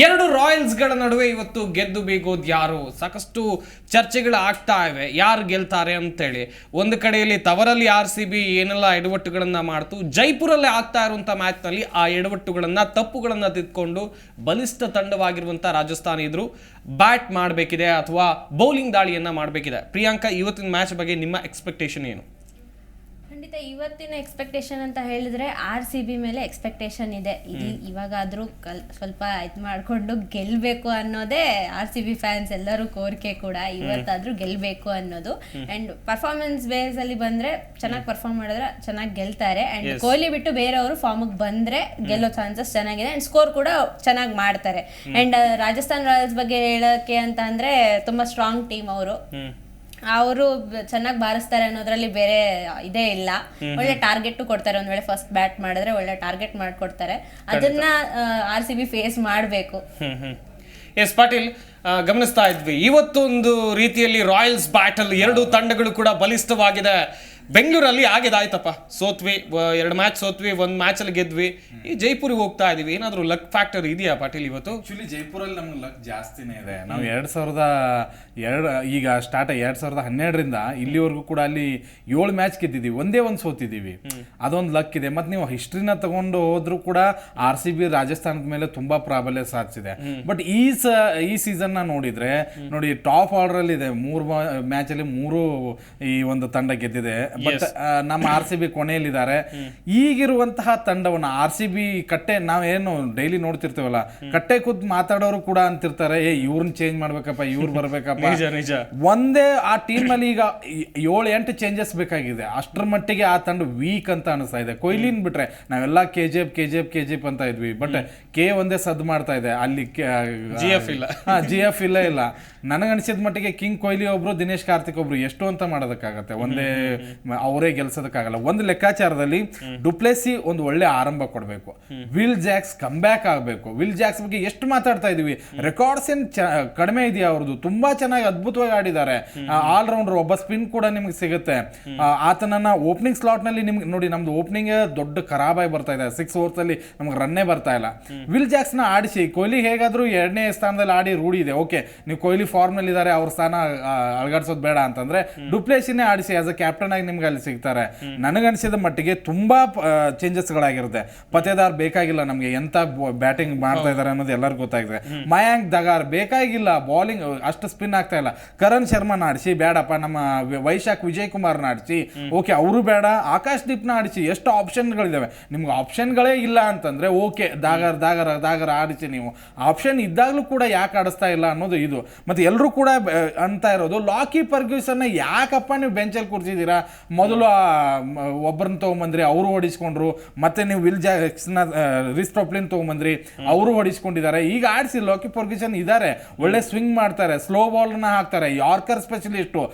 ಎರಡು ರಾಯಲ್ಸ್ಗಳ ನಡುವೆ ಇವತ್ತು ಗೆದ್ದು ಬೀಗೋದು ಯಾರು? ಸಾಕಷ್ಟು ಚರ್ಚೆಗಳು ಆಗ್ತಾ ಇವೆ. ಯಾರು ಗೆಲ್ತಾರೆ ಅಂತೇಳಿ. ಒಂದು ಕಡೆಯಲ್ಲಿ ತವರಲ್ಲಿ ಆರ್ ಸಿ ಬಿ ಏನೆಲ್ಲ ಎಡವಟ್ಟುಗಳನ್ನು ಮಾಡ್ತು, ಜೈಪುರಲ್ಲಿ ಆಗ್ತಾ ಇರುವಂಥ ಮ್ಯಾಚ್ನಲ್ಲಿ ಆ ಎಡವಟ್ಟುಗಳನ್ನು, ತಪ್ಪುಗಳನ್ನು ತಿದ್ಕೊಂಡು ಬಲಿಷ್ಠ ತಂಡವಾಗಿರುವಂಥ ರಾಜಸ್ಥಾನ ಇದ್ರು ಬ್ಯಾಟ್ ಮಾಡಬೇಕಿದೆ ಅಥವಾ ಬೌಲಿಂಗ್ ದಾಳಿಯನ್ನ ಮಾಡಬೇಕಿದೆ. ಪ್ರಿಯಾಂಕಾ, ಇವತ್ತಿನ ಮ್ಯಾಚ್ ಬಗ್ಗೆ ನಿಮ್ಮ ಎಕ್ಸ್ಪೆಕ್ಟೇಷನ್ ಏನು? ಖಂಡಿತ ಇವತ್ತಿನ ಎಕ್ಸ್ಪೆಕ್ಟೇಷನ್ ಅಂತ ಹೇಳಿದ್ರೆ ಆರ್ ಸಿ ಬಿ ಮೇಲೆ ಎಕ್ಸ್ಪೆಕ್ಟೇಷನ್ ಇದೆ. ಇದು ಇವಾಗಾದ್ರೂ ಕಲ್ ಸ್ವಲ್ಪ ಇದು ಮಾಡಿಕೊಂಡು ಗೆಲ್ಬೇಕು ಅನ್ನೋದೇ ಆರ್ ಸಿ ಬಿ ಫ್ಯಾನ್ಸ್ ಎಲ್ಲರೂ ಕೋರಿಕೆ ಕೂಡ. ಇವತ್ತಾದ್ರೂ ಗೆಲ್ಬೇಕು ಅನ್ನೋದು. ಅಂಡ್ ಪರ್ಫಾರ್ಮೆನ್ಸ್ ಬೇಸ್ ಅಲ್ಲಿ ಬಂದ್ರೆ ಚೆನ್ನಾಗಿ ಪರ್ಫಾರ್ಮ್ ಮಾಡಿದ್ರೆ ಚೆನ್ನಾಗಿ ಗೆಲ್ತಾರೆ. ಅಂಡ್ ಕೊಹ್ಲಿ ಬಿಟ್ಟು ಬೇರೆಯವರು ಫಾರ್ಮಿಗೆ ಬಂದ್ರೆ ಗೆಲ್ಲೋ ಚಾನ್ಸಸ್ ಚೆನ್ನಾಗಿದೆ. ಅಂಡ್ ಸ್ಕೋರ್ ಕೂಡ ಚೆನ್ನಾಗಿ ಮಾಡ್ತಾರೆ. ಅಂಡ್ ರಾಜಸ್ಥಾನ್ ರಾಯಲ್ಸ್ ಬಗ್ಗೆ ಹೇಳಕ್ಕೆ ಅಂತ ಅಂದ್ರೆ ತುಂಬಾ ಸ್ಟ್ರಾಂಗ್ ಟೀಮ್ ಅವರು. ಅವರು ಚೆನ್ನಾಗಿ ಬಾರಿಸ್ತಾರೆ ಅನ್ನೋದ್ರಲ್ಲಿ ಬೇರೆ ಇದೇ ಇಲ್ಲ. ಒಳ್ಳೆ ಟಾರ್ಗೆಟ್ ಕೊಡ್ತಾರೆ ಒಂದ್ ವೇಳೆ ಫಸ್ಟ್ ಬ್ಯಾಟ್ ಮಾಡಿದ್ರೆ ಒಳ್ಳೆ ಟಾರ್ಗೆಟ್ ಮಾಡ್ಕೊಡ್ತಾರೆ. ಅದನ್ನ ಆರ್ ಸಿ ಬಿ ಫೇಸ್ ಮಾಡಬೇಕು. ಎಸ್ ಪಾಟೀಲ್ ಗಮನಿಸ್ತಾ ಇದ್ವಿ. ಇವತ್ತೊಂದು ರೀತಿಯಲ್ಲಿ ರಾಯಲ್ಸ್ ಬ್ಯಾಟಲ್ ಎರಡು ತಂಡಗಳು ಕೂಡ ಬಲಿಷ್ಠವಾಗಿದೆ. ಬೆಂಗಳೂರಲ್ಲಿ ಆಗಿದಾಯ್ತಪ್ಪ. ಸೋತ್ವಿ ಎರಡು ಮ್ಯಾಚ್ ಸೋತ್ವಿ ಒಂದು ಮ್ಯಾಚಲ್ಲಿ ಗೆದ್ವಿ. ಈ ಜೈಪುರಿಗೆ ಹೋಗ್ತಾ ಇದೀವಿ. ಏನಾದರೂ ಲಕ್ ಫ್ಯಾಕ್ಟರ್ ಇದೆಯಾ ಪಾಟೀಲ್ ಇವತ್ತು? ಆಕ್ಚುಲಿ ಜೈಪುರಲ್ಲಿ ನಮ್ಗೆ ಲಕ್ ಜಾಸ್ತಿನೇ ಇದೆ. ನಾವು ಎರಡ್ ಸಾವಿರದ ಎರಡು ಈಗ ಸ್ಟಾರ್ಟ್ ಎರಡು ಸಾವಿರದ ಹನ್ನೆರಡರಿಂದ ಇಲ್ಲಿವರೆಗೂ ಕೂಡ ಅಲ್ಲಿ ಏಳು ಮ್ಯಾಚ್ ಗೆದ್ದಿದ್ದೀವಿ. ಒಂದೇ ಒಂದು ಸೋತಿದ್ದೀವಿ. ಅದೊಂದು ಲಕ್ ಇದೆ. ಮತ್ತು ನೀವು ಹಿಸ್ಟ್ರಿನ ತಗೊಂಡು ಹೋದ್ರೂ ಕೂಡ ಆರ್ ಸಿ ಬಿ ರಾಜಸ್ಥಾನದ ಮೇಲೆ ತುಂಬಾ ಪ್ರಾಬಲ್ಯ ಸಾಧಿಸಿದೆ. ಬಟ್ ಈ ಸ ಈ ಸೀಸನ್ ನೋಡಿದರೆ ನೋಡಿದ್ರೆ ನೋಡಿ ಟಾಪ್ ಆರ್ಡರ್ ಅಲ್ಲಿ ಇದೆ. ಮೂರು ಮ್ಯಾಚಲ್ಲಿ ಮೂರು ಈ ಒಂದು ತಂಡ ಗೆದ್ದಿದೆ. ಬಟ್ ನಮ್ಮ ಆರ್ ಸಿ ಬಿ ಕೊನೆಯಲ್ಲಿದ್ದಾರೆ. ಈಗಿರುವಂತಹ ತಂಡವನ್ನ ಆರ್ ಸಿ ಬಿ ಕಟ್ಟೆ ನಾವೇನು ಡೈಲಿ ನೋಡ್ತಿರ್ತೇವಲ್ಲ ಕಟ್ಟೆ ಕೂತ್ ಮಾತಾಡೋರು ಕೂಡ ಅಂತಿರ್ತಾರೆ ಏ ಇವ್ರನ್ನ ಚೇಂಜ್ ಮಾಡ್ಬೇಕಪ್ಪ ಇವ್ರು ಬರ್ಬೇಕಪ್ಪ. ಒಂದೇ ಆ ಟೀಮ್ ಅಲ್ಲಿ ಈಗ ಏಳು ಎಂಟು ಚೇಂಜಸ್ ಬೇಕಾಗಿದೆ. ಅಷ್ಟರ ಮಟ್ಟಿಗೆ ಆ ತಂಡ ವೀಕ್ ಅಂತ ಅನಿಸ್ತಾ ಇದೆ. ಕೊಹ್ಲಿನ್ ಬಿಟ್ರೆ ನಾವೆಲ್ಲ K G F K G F K G F ಅಂತ ಇದ್ವಿ. ಬಟ್ ಕೆ ಒಂದೇ ಸದ್ ಮಾಡ್ತಾ ಇದೆ. ಅಲ್ಲಿ GF ಇಲ್ಲ. ಜಿ ಎಫ್ ಇಲ್ಲ ಇಲ್ಲ. ನನಗನ್ಸಿದ ಮಟ್ಟಿಗೆ ಕಿಂಗ್ ಕೊಹ್ಲಿ ಒಬ್ರು ದಿನೇಶ್ ಕಾರ್ತಿಕ್ ಒಬ್ರು ಎಷ್ಟು ಅಂತ ಮಾಡೋದಕ್ಕಾಗತ್ತೆ. ಒಂದೇ ಅವರೇ ಗೆಲ್ಸೋದಕ್ಕಾಗಲ್ಲ. ಒಂದು ಲೆಕ್ಕಾಚಾರದಲ್ಲಿ ಡುಪ್ಲೆಸಿ ಒಂದು ಒಳ್ಳೆ ಆರಂಭ ಕೊಡಬೇಕು. ವಿಲ್ ಜಾಕ್ಸ್ ಕಮ್ ಬ್ಯಾಕ್ ಆಗಬೇಕು. ವಿಲ್ ಜಾಕ್ಸ್ ಬಗ್ಗೆ ಎಷ್ಟು ಮಾತಾಡ್ತಾ ಇದೀವಿ ರೆಕಾರ್ಡ್ಸ್ ಏನ್ ಕಡಿಮೆ ಇದೆಯಾ ಅವ್ರದ್ದು? ತುಂಬಾ ಚೆನ್ನಾಗಿ ಅದ್ಭುತವಾಗಿ ಆಡಿದ್ದಾರೆ. ಆಲ್ ರೌಂಡರ್ ಒಬ್ಬ ಸ್ಪಿನ್ ಕೂಡ ನಿಮ್ಗೆ ಸಿಗುತ್ತೆ. ಆತನನ್ನ ಓಪನಿಂಗ್ ಸ್ಲಾಟ್ನಲ್ಲಿ ನಿಮ್ಗೆ ನೋಡಿ ನಮ್ದು ಓಪನಿಂಗ್ ದೊಡ್ಡ ಖರಾಬಾಗಿ ಬರ್ತಾ ಇದೆ. ಸಿಕ್ಸ್ ಓವರ್ಸ್ ಅಲ್ಲಿ ನಮ್ಗೆ ರನ್ನೇ ಬರ್ತಾ ಇಲ್ಲ. ವಿಲ್ ಜಾಕ್ಸ್ನ ಆಡಿಸಿ. ಕೊಹ್ಲಿ ಹೇಗಾದ್ರೂ ಎರಡನೇ ಸ್ಥಾನದಲ್ಲಿ ಆಡಿ ರೂಢಿ ಇದೆ. ಓಕೆ ನೀವು ಕೊಹ್ಲಿ ಫಾರ್ಮ್ನಲ್ಲಿ ಇದ್ದಾರೆ ಅವ್ರ ಸ್ಥಾನ ಆ, ಬೇಡ ಅಂತಂದ್ರೆ ಡುಪ್ಲೇಸಿನೇ ಆಡಿಸಿ ಆಸ್ ಅ ಕ್ಯಾಪ್ಟನ್ ಆಗಿ ನಿಮ್ಗೆ ಅಲ್ಲಿ ಸಿಗ್ತಾರೆ. ನನಗನ್ಸಿದ ಮಟ್ಟಿಗೆ ತುಂಬಾ ಚೇಂಜಸ್ಗಳಾಗಿರುತ್ತೆ ಪತೇದಾರ್ ಬೇಕಾಗಿಲ್ಲ ನಮ್ಗೆ ಎಂತ ಬ್ಯಾಟಿಂಗ್ ಮಾಡ್ತಾ ಇದಾರೆ ಅನ್ನೋದು ಎಲ್ಲರಿಗೂ ಗೊತ್ತಾಗಿದೆ. ಮಯಾಂಕ್ ದಗಾರ್ ಬೇಕಾಗಿಲ್ಲ ಬೌಲಿಂಗ್ ಅಷ್ಟು ಸ್ಪಿನ್ ಆಗ್ತಾ ಇಲ್ಲ. ಕರಣ್ ಶರ್ಮನ ಆಡಿಸಿ ಬೇಡಪ್ಪ ನಮ್ಮ ವೈಶಾಖ್ ವಿಜಯ್ ಕುಮಾರ್ನ ಆಡಿಸಿ ಓಕೆ ಅವರು ಬೇಡ ಆಕಾಶ್ ದೀಪ್ನ ಆಡಿಸಿ ಎಷ್ಟು ಆಪ್ಷನ್ಗಳಿದಾವೆ ನಿಮ್ಗೆ ಆಪ್ಷನ್ಗಳೇ ಇಲ್ಲ ಅಂತಂದ್ರೆ ಓಕೆ ದಾಗರ್ ದಾಗರ ದಾಗರ ಆಡಿಸಿ ನೀವು. ಆಪ್ಷನ್ ಇದ್ದಾಗಲೂ ಕೂಡ ಯಾಕೆ ಆಡಿಸ್ತಾ ಇಲ್ಲ ಅನ್ನೋದು ಇದು. ಮತ್ತೆ ಎಲ್ಲರೂ ಕೂಡ ಅಂತ ಇರೋದು ಲಾಕಿ ಪರ್ಗ್ಯೂಸನ್ನ ಯಾಕಪ್ಪ ನೀವು ಬೆಂಚಲ್ಲಿ ಕೂರ್ಸಿದ್ದೀರಾ? ಮೊದಲು ಒಬ್ಬರನ್ನ ತೊಗೊಂಬಂದ್ರಿ, ಅವರು ಹೊಡಿಸ್ಕೊಂಡ್ರು ಮತ್ತೆ ನೀವು ವಿಲ್ ಜಾಕ್ಸ್ನ ರಿಸ್ ತೊಗೊಂಬಂದ್ರಿ, ಅವರು ಹೊಡಿಸ್ಕೊಂಡಿದ್ದಾರೆ ಈಗ ಆಡಿಸಿ ಲಾಕಿ ಪರ್ಗ್ಯೂಸನ್ ಇದ್ದಾರೆ, ಒಳ್ಳೆ ಸ್ವಿಂಗ್ ಮಾಡ್ತಾರೆ ಸ್ಲೋ ಬಾಲ್ನ ಹಾಕ್ತಾರೆ ಯಾರ್ಕರ್ ಸ್ಪೆಷಲಿಸ್ಟು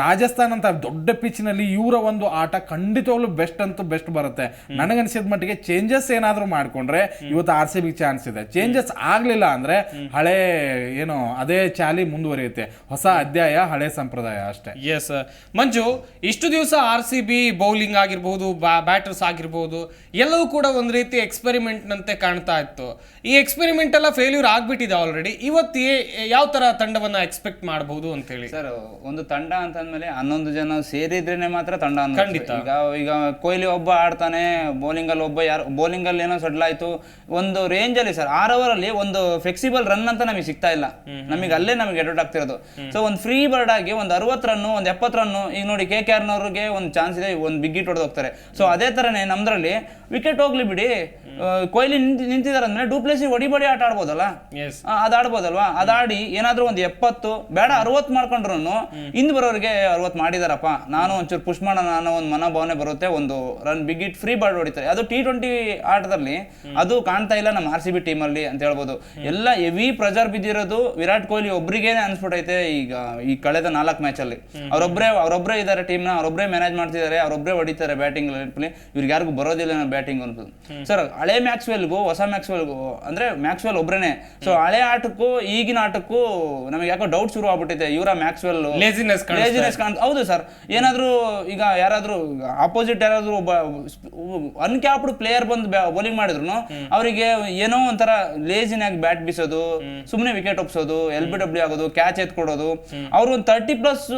ರಾಜಸ್ಥಾನ್ ಅಂತ ದೊಡ್ಡ ಪಿಚ್ನಲ್ಲಿ ನಲ್ಲಿ ಇವರ ಒಂದು ಆಟ ಖಂಡಿತವಾಗ್ಲೂ ಬೆಸ್ಟ್ ಅಂತೂ ಬೆಸ್ಟ್ ಬರುತ್ತೆ. ನನಗನ್ಸಿದ ಮಟ್ಟಿಗೆ ಚೇಂಜಸ್ ಏನಾದರೂ ಮಾಡ್ಕೊಂಡ್ರೆ, ಇವತ್ತು ಆರ್ ಸಿ ಬಿ ಚಾನ್ಸ್ ಇದೆ. ಚೇಂಜಸ್ ಆಗಲಿಲ್ಲ ಅಂದ್ರೆ, ಹಳೆ, ಏನು, ಅದೇ ಚಾಲಿ ಮುಂದುವರಿಯುತ್ತೆ. ಹೊಸ ಅಧ್ಯಾಯ ಹಳೆ ಸಂಪ್ರದಾಯ ಅಷ್ಟೇ. ಎಸ್ ಮಂಜು ಇಷ್ಟು ದಿವಸ ಆರ್ ಸಿ ಬಿ ಬೌಲಿಂಗ್ ಆಗಿರ್ಬೋದು ಬ್ಯಾಟರ್ಸ್ ಆಗಿರ್ಬೋದು ಎಲ್ಲವೂ ಕೂಡ ಒಂದು ರೀತಿ ಎಕ್ಸ್ಪೆರಿಮೆಂಟ್ ನಂತೆ ಕಾಣ್ತಾ ಇತ್ತು. ಈ ಎಕ್ಸ್ಪೆರಿಮೆಂಟ್ ಎಲ್ಲ ಫೇಲ್ಯೂರ್ ಆಗ್ಬಿಟ್ಟಿದೆ ಆಲ್ರೆಡಿ ಇವತ್ತು ಏ- ಯಾವ ತರ ತಂಡವನ್ನ ಎಕ್ಸ್ಪೆಕ್ಟ್ ಮಾಡಬಹುದು ಅಂತ ಹೇಳಿ ಸರ್ ಒಂದು ತಂಡ ಅಂತ ಅಂದ್ಮೇಲೆ ಹನ್ನೊಂದು ಜನ ಸೇರಿದ್ರೇನೆ ಮಾತ್ರ ತಂಡ. ಖಂಡಿತ. ಈಗ ಈಗ ಕೊಹ್ಲಿ ಒಬ್ಬ ಆಡ್ತಾನೆ ಬೌಲಿಂಗ್ ಅಲ್ಲಿ ಒಬ್ಬ ಯಾರು ಬೌಲಿಂಗ್ ಅಲ್ಲಿ ಏನೋ ಸಡ್ಲ್ ಆಯ್ತು. ಒಂದು ರೇಂಜ್ ಅಲ್ಲಿ ಸರ್ ಆರ್ ಓವರ್ ಅಲ್ಲಿ ಒಂದು ಫ್ಲೆಕ್ಸಿಬಲ್ ರನ್ ಅಂತ ನಮಗೆ ಸಿಗ್ತಾ ಇಲ್ಲ. ನಮಗೆ ಅಲ್ಲೇ ನಮಗೆ ಎಡವಟ್ ಆಗ್ತಿರೋದು ಸೊ ಒಂದು ಫ್ರೀ ಬರ್ಡ್ ಆಗಿ ಒಂದು ಅರವತ್ತು ರನ್ನು ಒಂದು ಎಪ್ಪತ್ತು ರನ್ನು ಈಗ ನೋಡಿ ಕೆ ಕೆ ಆರ್ನವ್ರಿಗೆ ಒಂದು ಚಾನ್ಸ್ ಇದೆ ಒಂದು ಬಿಗ್ ಹಿಟ್ ಹೊಡೆದು ಹೋಗ್ತಾರೆ. ಸೊ ಅದೇ ಥರನೇ ನಮ್ಮದ್ರಲ್ಲಿ ವಿಕೆಟ್ ಹೋಗ್ಲಿ ಬಿಡಿ. ಕೊಹ್ಲಿ ನಿಂತಿದಾರ ನಿಂತಿದ್ದಾರೆ ಅಂದ್ರೆ ಡೂಪ್ಲೇಸಿ ಹೊಡಿಬಡಿ ಆಟ ಆಡ್ಬೋದಲ್ಲ? ಅದ್ ಆಡ್ಬೋದಲ್ವಾ? ಅದಾಡಿ ಏನಾದ್ರೂ ಒಂದು ಎಪ್ಪತ್ತು ಬೇಡ ಅರವತ್ ಮಾಡ್ಕೊಂಡ್ರು ಹಿಂದ್ ಬರೋರಿಗೆ ಅರವತ್ ಮಾಡಿದಾರಪ್ಪ. ನಾನು ಒಂಚೂರು ಪುಷ್ ಮಾಡೋಣ ಅನ್ನೋ ಒಂದು ಮನೋಭಾವನೆ ಬರುತ್ತೆ. ಒಂದು ರನ್ ಬಿಗ್ ಇಟ್ ಫ್ರೀ ಬಾರ್ಡ್ ಹೊಡಿತಾರೆ. ಅದು ಟಿ ಟ್ವೆಂಟಿ ಆಟದಲ್ಲಿ ಅದು ಕಾಣ್ತಾ ಇಲ್ಲ ನಮ್ಮ ಆರ್ ಸಿ ಬಿ ಟೀಮಲ್ಲಿ ಅಂತ ಹೇಳ್ಬೋದು. ಎಲ್ಲ ಹೆವಿ ಪ್ರೆಜರ್ ಬಿದ್ದಿರೋದು ವಿರಾಟ್ ಕೊಹ್ಲಿ ಒಬ್ರಿಗೇನೆ ಅನ್ಸ್ಬಿಟ್ಟೈತೆ ಈಗ ಈ ಕಳೆದ ನಾಲ್ಕು ಮ್ಯಾಚಲ್ಲಿ ಅವರೊಬ್ಬರೇ ಅವರೊಬ್ಬರೇ ಇದ್ದಾರೆ ಟೀಮ್ನ ಅವರೊಬ್ಬರೇ ಮ್ಯಾನೇಜ್ ಮಾಡ್ತಿದ್ದಾರೆ ಅವರೊಬ್ಬರೇ ಹೊಡಿತಾರೆ ಬ್ಯಾಟಿಂಗ್ ಇವ್ರಿಗೆ ಯಾರಿಗೂ ಬರೋದಿಲ್ಲ ಬ್ಯಾಟಿಂಗ್ ಅಂತ ಸರ್ ಹಳೆ ಮ್ಯಾಕ್ಸ್ವೆಲ್ಗೂ ಹೊಸ ಮ್ಯಾಕ್ಸ್ವೆಲ್ಗೂ ಅಂದ್ರೆ ಮ್ಯಾಕ್ಸ್ವೆಲ್ ಒಬ್ರೇನೆ. ಸೊ ಹಳೆ ಆಟಕ್ಕೂ ಈಗಿನ ಆಟಕ್ಕೂ ನಮಗೆ ಯಾಕೋ ಡೌಟ್ ಶುರು ಆಗ್ಬಿಟ್ಟಿದೆ. ಇವರ ಮ್ಯಾಕ್ಸ್ವೆಲ್ ಲೇಜಿನೆಸ್ ಲೇಜಿನೆಸ್ ಕಾಣ್ ಹೌದು ಸರ್ ಏನಾದ್ರೂ ಈಗ ಯಾರಾದ್ರೂ ಆಪೋಸಿಟ್ ಯಾರಾದ್ರೂ ಒಬ್ಬ ಅನ್ಕ್ಯಾಪ್ಡ್ ಪ್ಲೇಯರ್ ಬಂದು ಬೌಲಿಂಗ್ ಮಾಡಿದ್ರು ಅವರಿಗೆ ಏನೋ ಒಂಥರ ಲೇಜಿನಾಗಿ ಬ್ಯಾಟ್ ಬೀಸೋದು ಸುಮ್ಮನೆ ವಿಕೆಟ್ ಒಪ್ಸೋದು ಎಲ್ ಬಿ ಡಬ್ಲ್ಯೂ ಆಗೋದು ಕ್ಯಾಚ್ ಎತ್ಕೊಡೋದು. ಅವ್ರು ಒಂದು thirty plus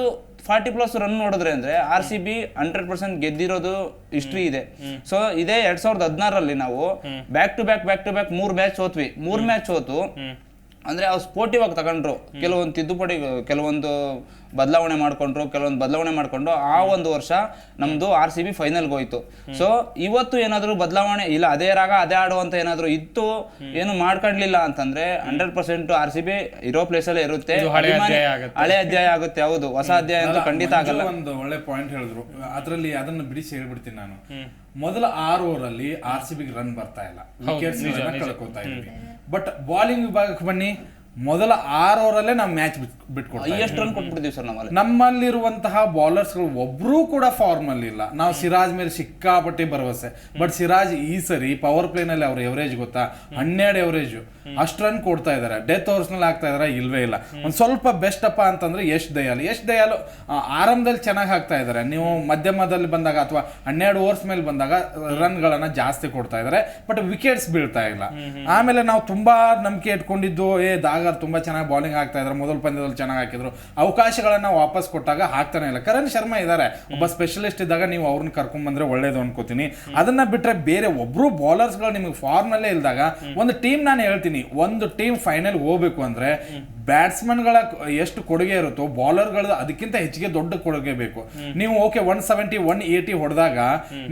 forty plus run ನೋಡಿದ್ರೆ ಅಂದ್ರೆ R C B hundred percent ಗೆದ್ದಿರೋದು history ಇದೆ. ಸೊ ಇದೇ ಎರಡ್ ಸಾವಿರದ ಹದಿನಾರಲ್ಲಿ ನಾವು back to back back to back ಮೂರ್ ಮ್ಯಾಚ್ ಸೋತ್ವಿ. ಮೂರ್ ಮ್ಯಾಚ್ ಸೋತು ಅಂದ್ರೆ ಅವ್ರು ಸ್ಪೋರ್ಟಿವ್ ಆಗಿ ತಗೊಂಡ್ರು. ಕೆಲವೊಂದು ತಿದ್ದುಪಡಿ ಕೆಲವೊಂದು ಬದಲಾವಣೆ ಮಾಡ್ಕೊಂಡ್ರು ಕೆಲವೊಂದು ಬದಲಾವಣೆ ಮಾಡಿಕೊಂಡು ಆ ಒಂದು ವರ್ಷ ನಮ್ದು ಆರ್ ಸಿ ಬಿ ಫೈನಲ್ಗೆ ಹೋಯ್ತು. ಸೊ ಇವತ್ತು ಏನಾದರೂ ಬದಲಾವಣೆ ಇಲ್ಲ ಅದೇ ರಾಗ ಅದೇ ಆಡುವಂತ ಅಂತ ಏನಾದ್ರು ಇತ್ತು ಏನು ಮಾಡ್ಕೊಂಡ್ಲಿಲ್ಲ ಅಂತಂದ್ರೆ hundred percent R C B ಇರೋ ಪ್ಲೇಸ್ ಅಲ್ಲೇ ಇರುತ್ತೆ. ಹಳೆ ಅಧ್ಯಾಯ ಆಗುತ್ತೆ. ಹಳೆ ಅಧ್ಯಾಯ ಆಗುತ್ತೆ ಹೌದು. ಹೊಸ ಅಧ್ಯಾಯ ಅಂತ ಖಂಡಿತ ಆಗಲ್ಲ. ಒಂದು ಒಳ್ಳೆ ಪಾಯಿಂಟ್ ಹೇಳಿದ್ರು. ಅದರಲ್ಲಿ ಅದನ್ನ ಬಿಡಿಸಿ ಹೇಳ್ಬಿಡ್ತೀನಿ ನಾನು. ಮೊದಲ ಆರು ಓವರ್ ಅಲ್ಲಿ ಆರ್ ಸಿ ಬಿಗೆ ರನ್ ಬರ್ತಾ ಇಲ್ಲ. ವಿಕೆಟ್ಸ್ ಕಳ್ಕೊತಾ ಇದ್ವಿ. ಬಟ್ ಬಾಲಿಂಗ್ ವಿಭಾಗಕ್ಕೆ ಬನ್ನಿ. ಮೊದಲ ಆರು ಓವರಲ್ಲೇ ನಾವು ಮ್ಯಾಚ್ ಬಿಟ್ಕೊಡ್ತೀವಿ ಹೈಯೆಸ್ಟ್ ರನ್ ಸರ್ ನಮ್ಮಲ್ಲಿ. ನಮ್ಮಲ್ಲಿರುವಂತಹ ಬೌಲರ್ಸ್ಗಳು ಒಬ್ರು ಕೂಡ ಫಾರ್ಮ್ ಅಲ್ಲಿ ಇಲ್ಲ. ನಾವು ಸಿರಾಜ್ ಮೇಲೆ ಸಿಕ್ಕಾಪಟ್ಟೆ ಭರವಸೆ. ಬಟ್ ಸಿರಾಜ್ ಈ ಸರಿ ಪವರ್ ಪ್ಲೇ ನಲ್ಲಿ ಅವ್ರ ಎವರೇಜ್ ಗೊತ್ತಾ? ಹನ್ನೆರಡು ಎವರೇಜ್ ಅಷ್ಟು ರನ್ ಕೊಡ್ತಾ ಇದಾರೆ. ಡೆತ್ ಓವರ್ಸ್ನಲ್ಲಿ ಆಗ್ತಾ ಇದಾರೆ? ಇಲ್ವೇ ಇಲ್ಲ. ಒಂದ್ ಸ್ವಲ್ಪ ಬೆಸ್ಟ್ ಅಪ್ಪ ಅಂತಂದ್ರೆ ಯಶ್ ದಯಾಲ್. ಯಶ್ ದಯಾಲ್ ಆರಂಭದಲ್ಲಿ ಚೆನ್ನಾಗಿ ಹಾಕ್ತಾ ಇದಾರೆ. ನೀವು ಮಧ್ಯಮದಲ್ಲಿ ಬಂದಾಗ ಅಥವಾ ಹನ್ನೆರಡು ಓವರ್ಸ್ ಮೇಲೆ ಬಂದಾಗ ರನ್ ಗಳನ್ನ ಜಾಸ್ತಿ ಕೊಡ್ತಾ ಇದಾರೆ. ಬಟ್ ವಿಕೆಟ್ಸ್ ಬೀಳ್ತಾ ಇಲ್ಲ. ಆಮೇಲೆ ನಾವು ತುಂಬಾ ನಂಬಿಕೆ ಇಟ್ಕೊಂಡಿದ್ದು ಏ ದಾಗರ್ ತುಂಬಾ ಚೆನ್ನಾಗಿ ಬೌಲಿಂಗ್ ಆಗ್ತಾ ಇದ್ದಾರೆ ಮೊದಲ ಪಂದ್ಯದಲ್ಲಿ ಚೆನ್ನಾಗಿ ಹಾಕಿದ್ರು. ಅವಕಾಶಗಳನ್ನ ವಾಪಸ್ ಕೊಟ್ಟಾಗ ಹಾಕ್ತಾನೆ ಇಲ್ಲ. ಕರಣ್ ಶರ್ಮಾ ಇದ್ದಾರೆ ಒಬ್ಬ ಸ್ಪೆಷಲಿಸ್ಟ್ ಇದ್ದಾಗ ನೀವು ಅವ್ರನ್ನ ಕರ್ಕೊಂಡ್ ಬಂದ್ರೆ ಒಳ್ಳೇದು ಅನ್ಕೋತೀನಿ. ಅದನ್ನ ಬಿಟ್ರೆ ಬೇರೆ ಒಬ್ರು ಬೌಲರ್ಸ್ಗಳು ನಿಮಗೆ ಫಾರ್ಮ್ ನಲ್ಲೇ ಇಲ್ದಾಗ ಒಂದು ಟೀಮ್ ನಾನು ಹೇಳ್ತೀನಿ. ಒಂದು ಟೀಮ್ ಫೈನಲ್ ಹೋಗ್ಬೇಕು ಅಂದ್ರೆ ಬ್ಯಾಟ್ಸ್ಮನ್ಗಳ ಎಷ್ಟು ಕೊಡುಗೆ ಇರುತ್ತೋ ಬಾಲರ್ಗಳ ಅದಕ್ಕಿಂತ ಹೆಚ್ಚಿಗೆ ದೊಡ್ಡ ಕೊಡುಗೆ ಬೇಕು. ನೀವು okay one seventy one eighty ಹೊಡೆದಾಗ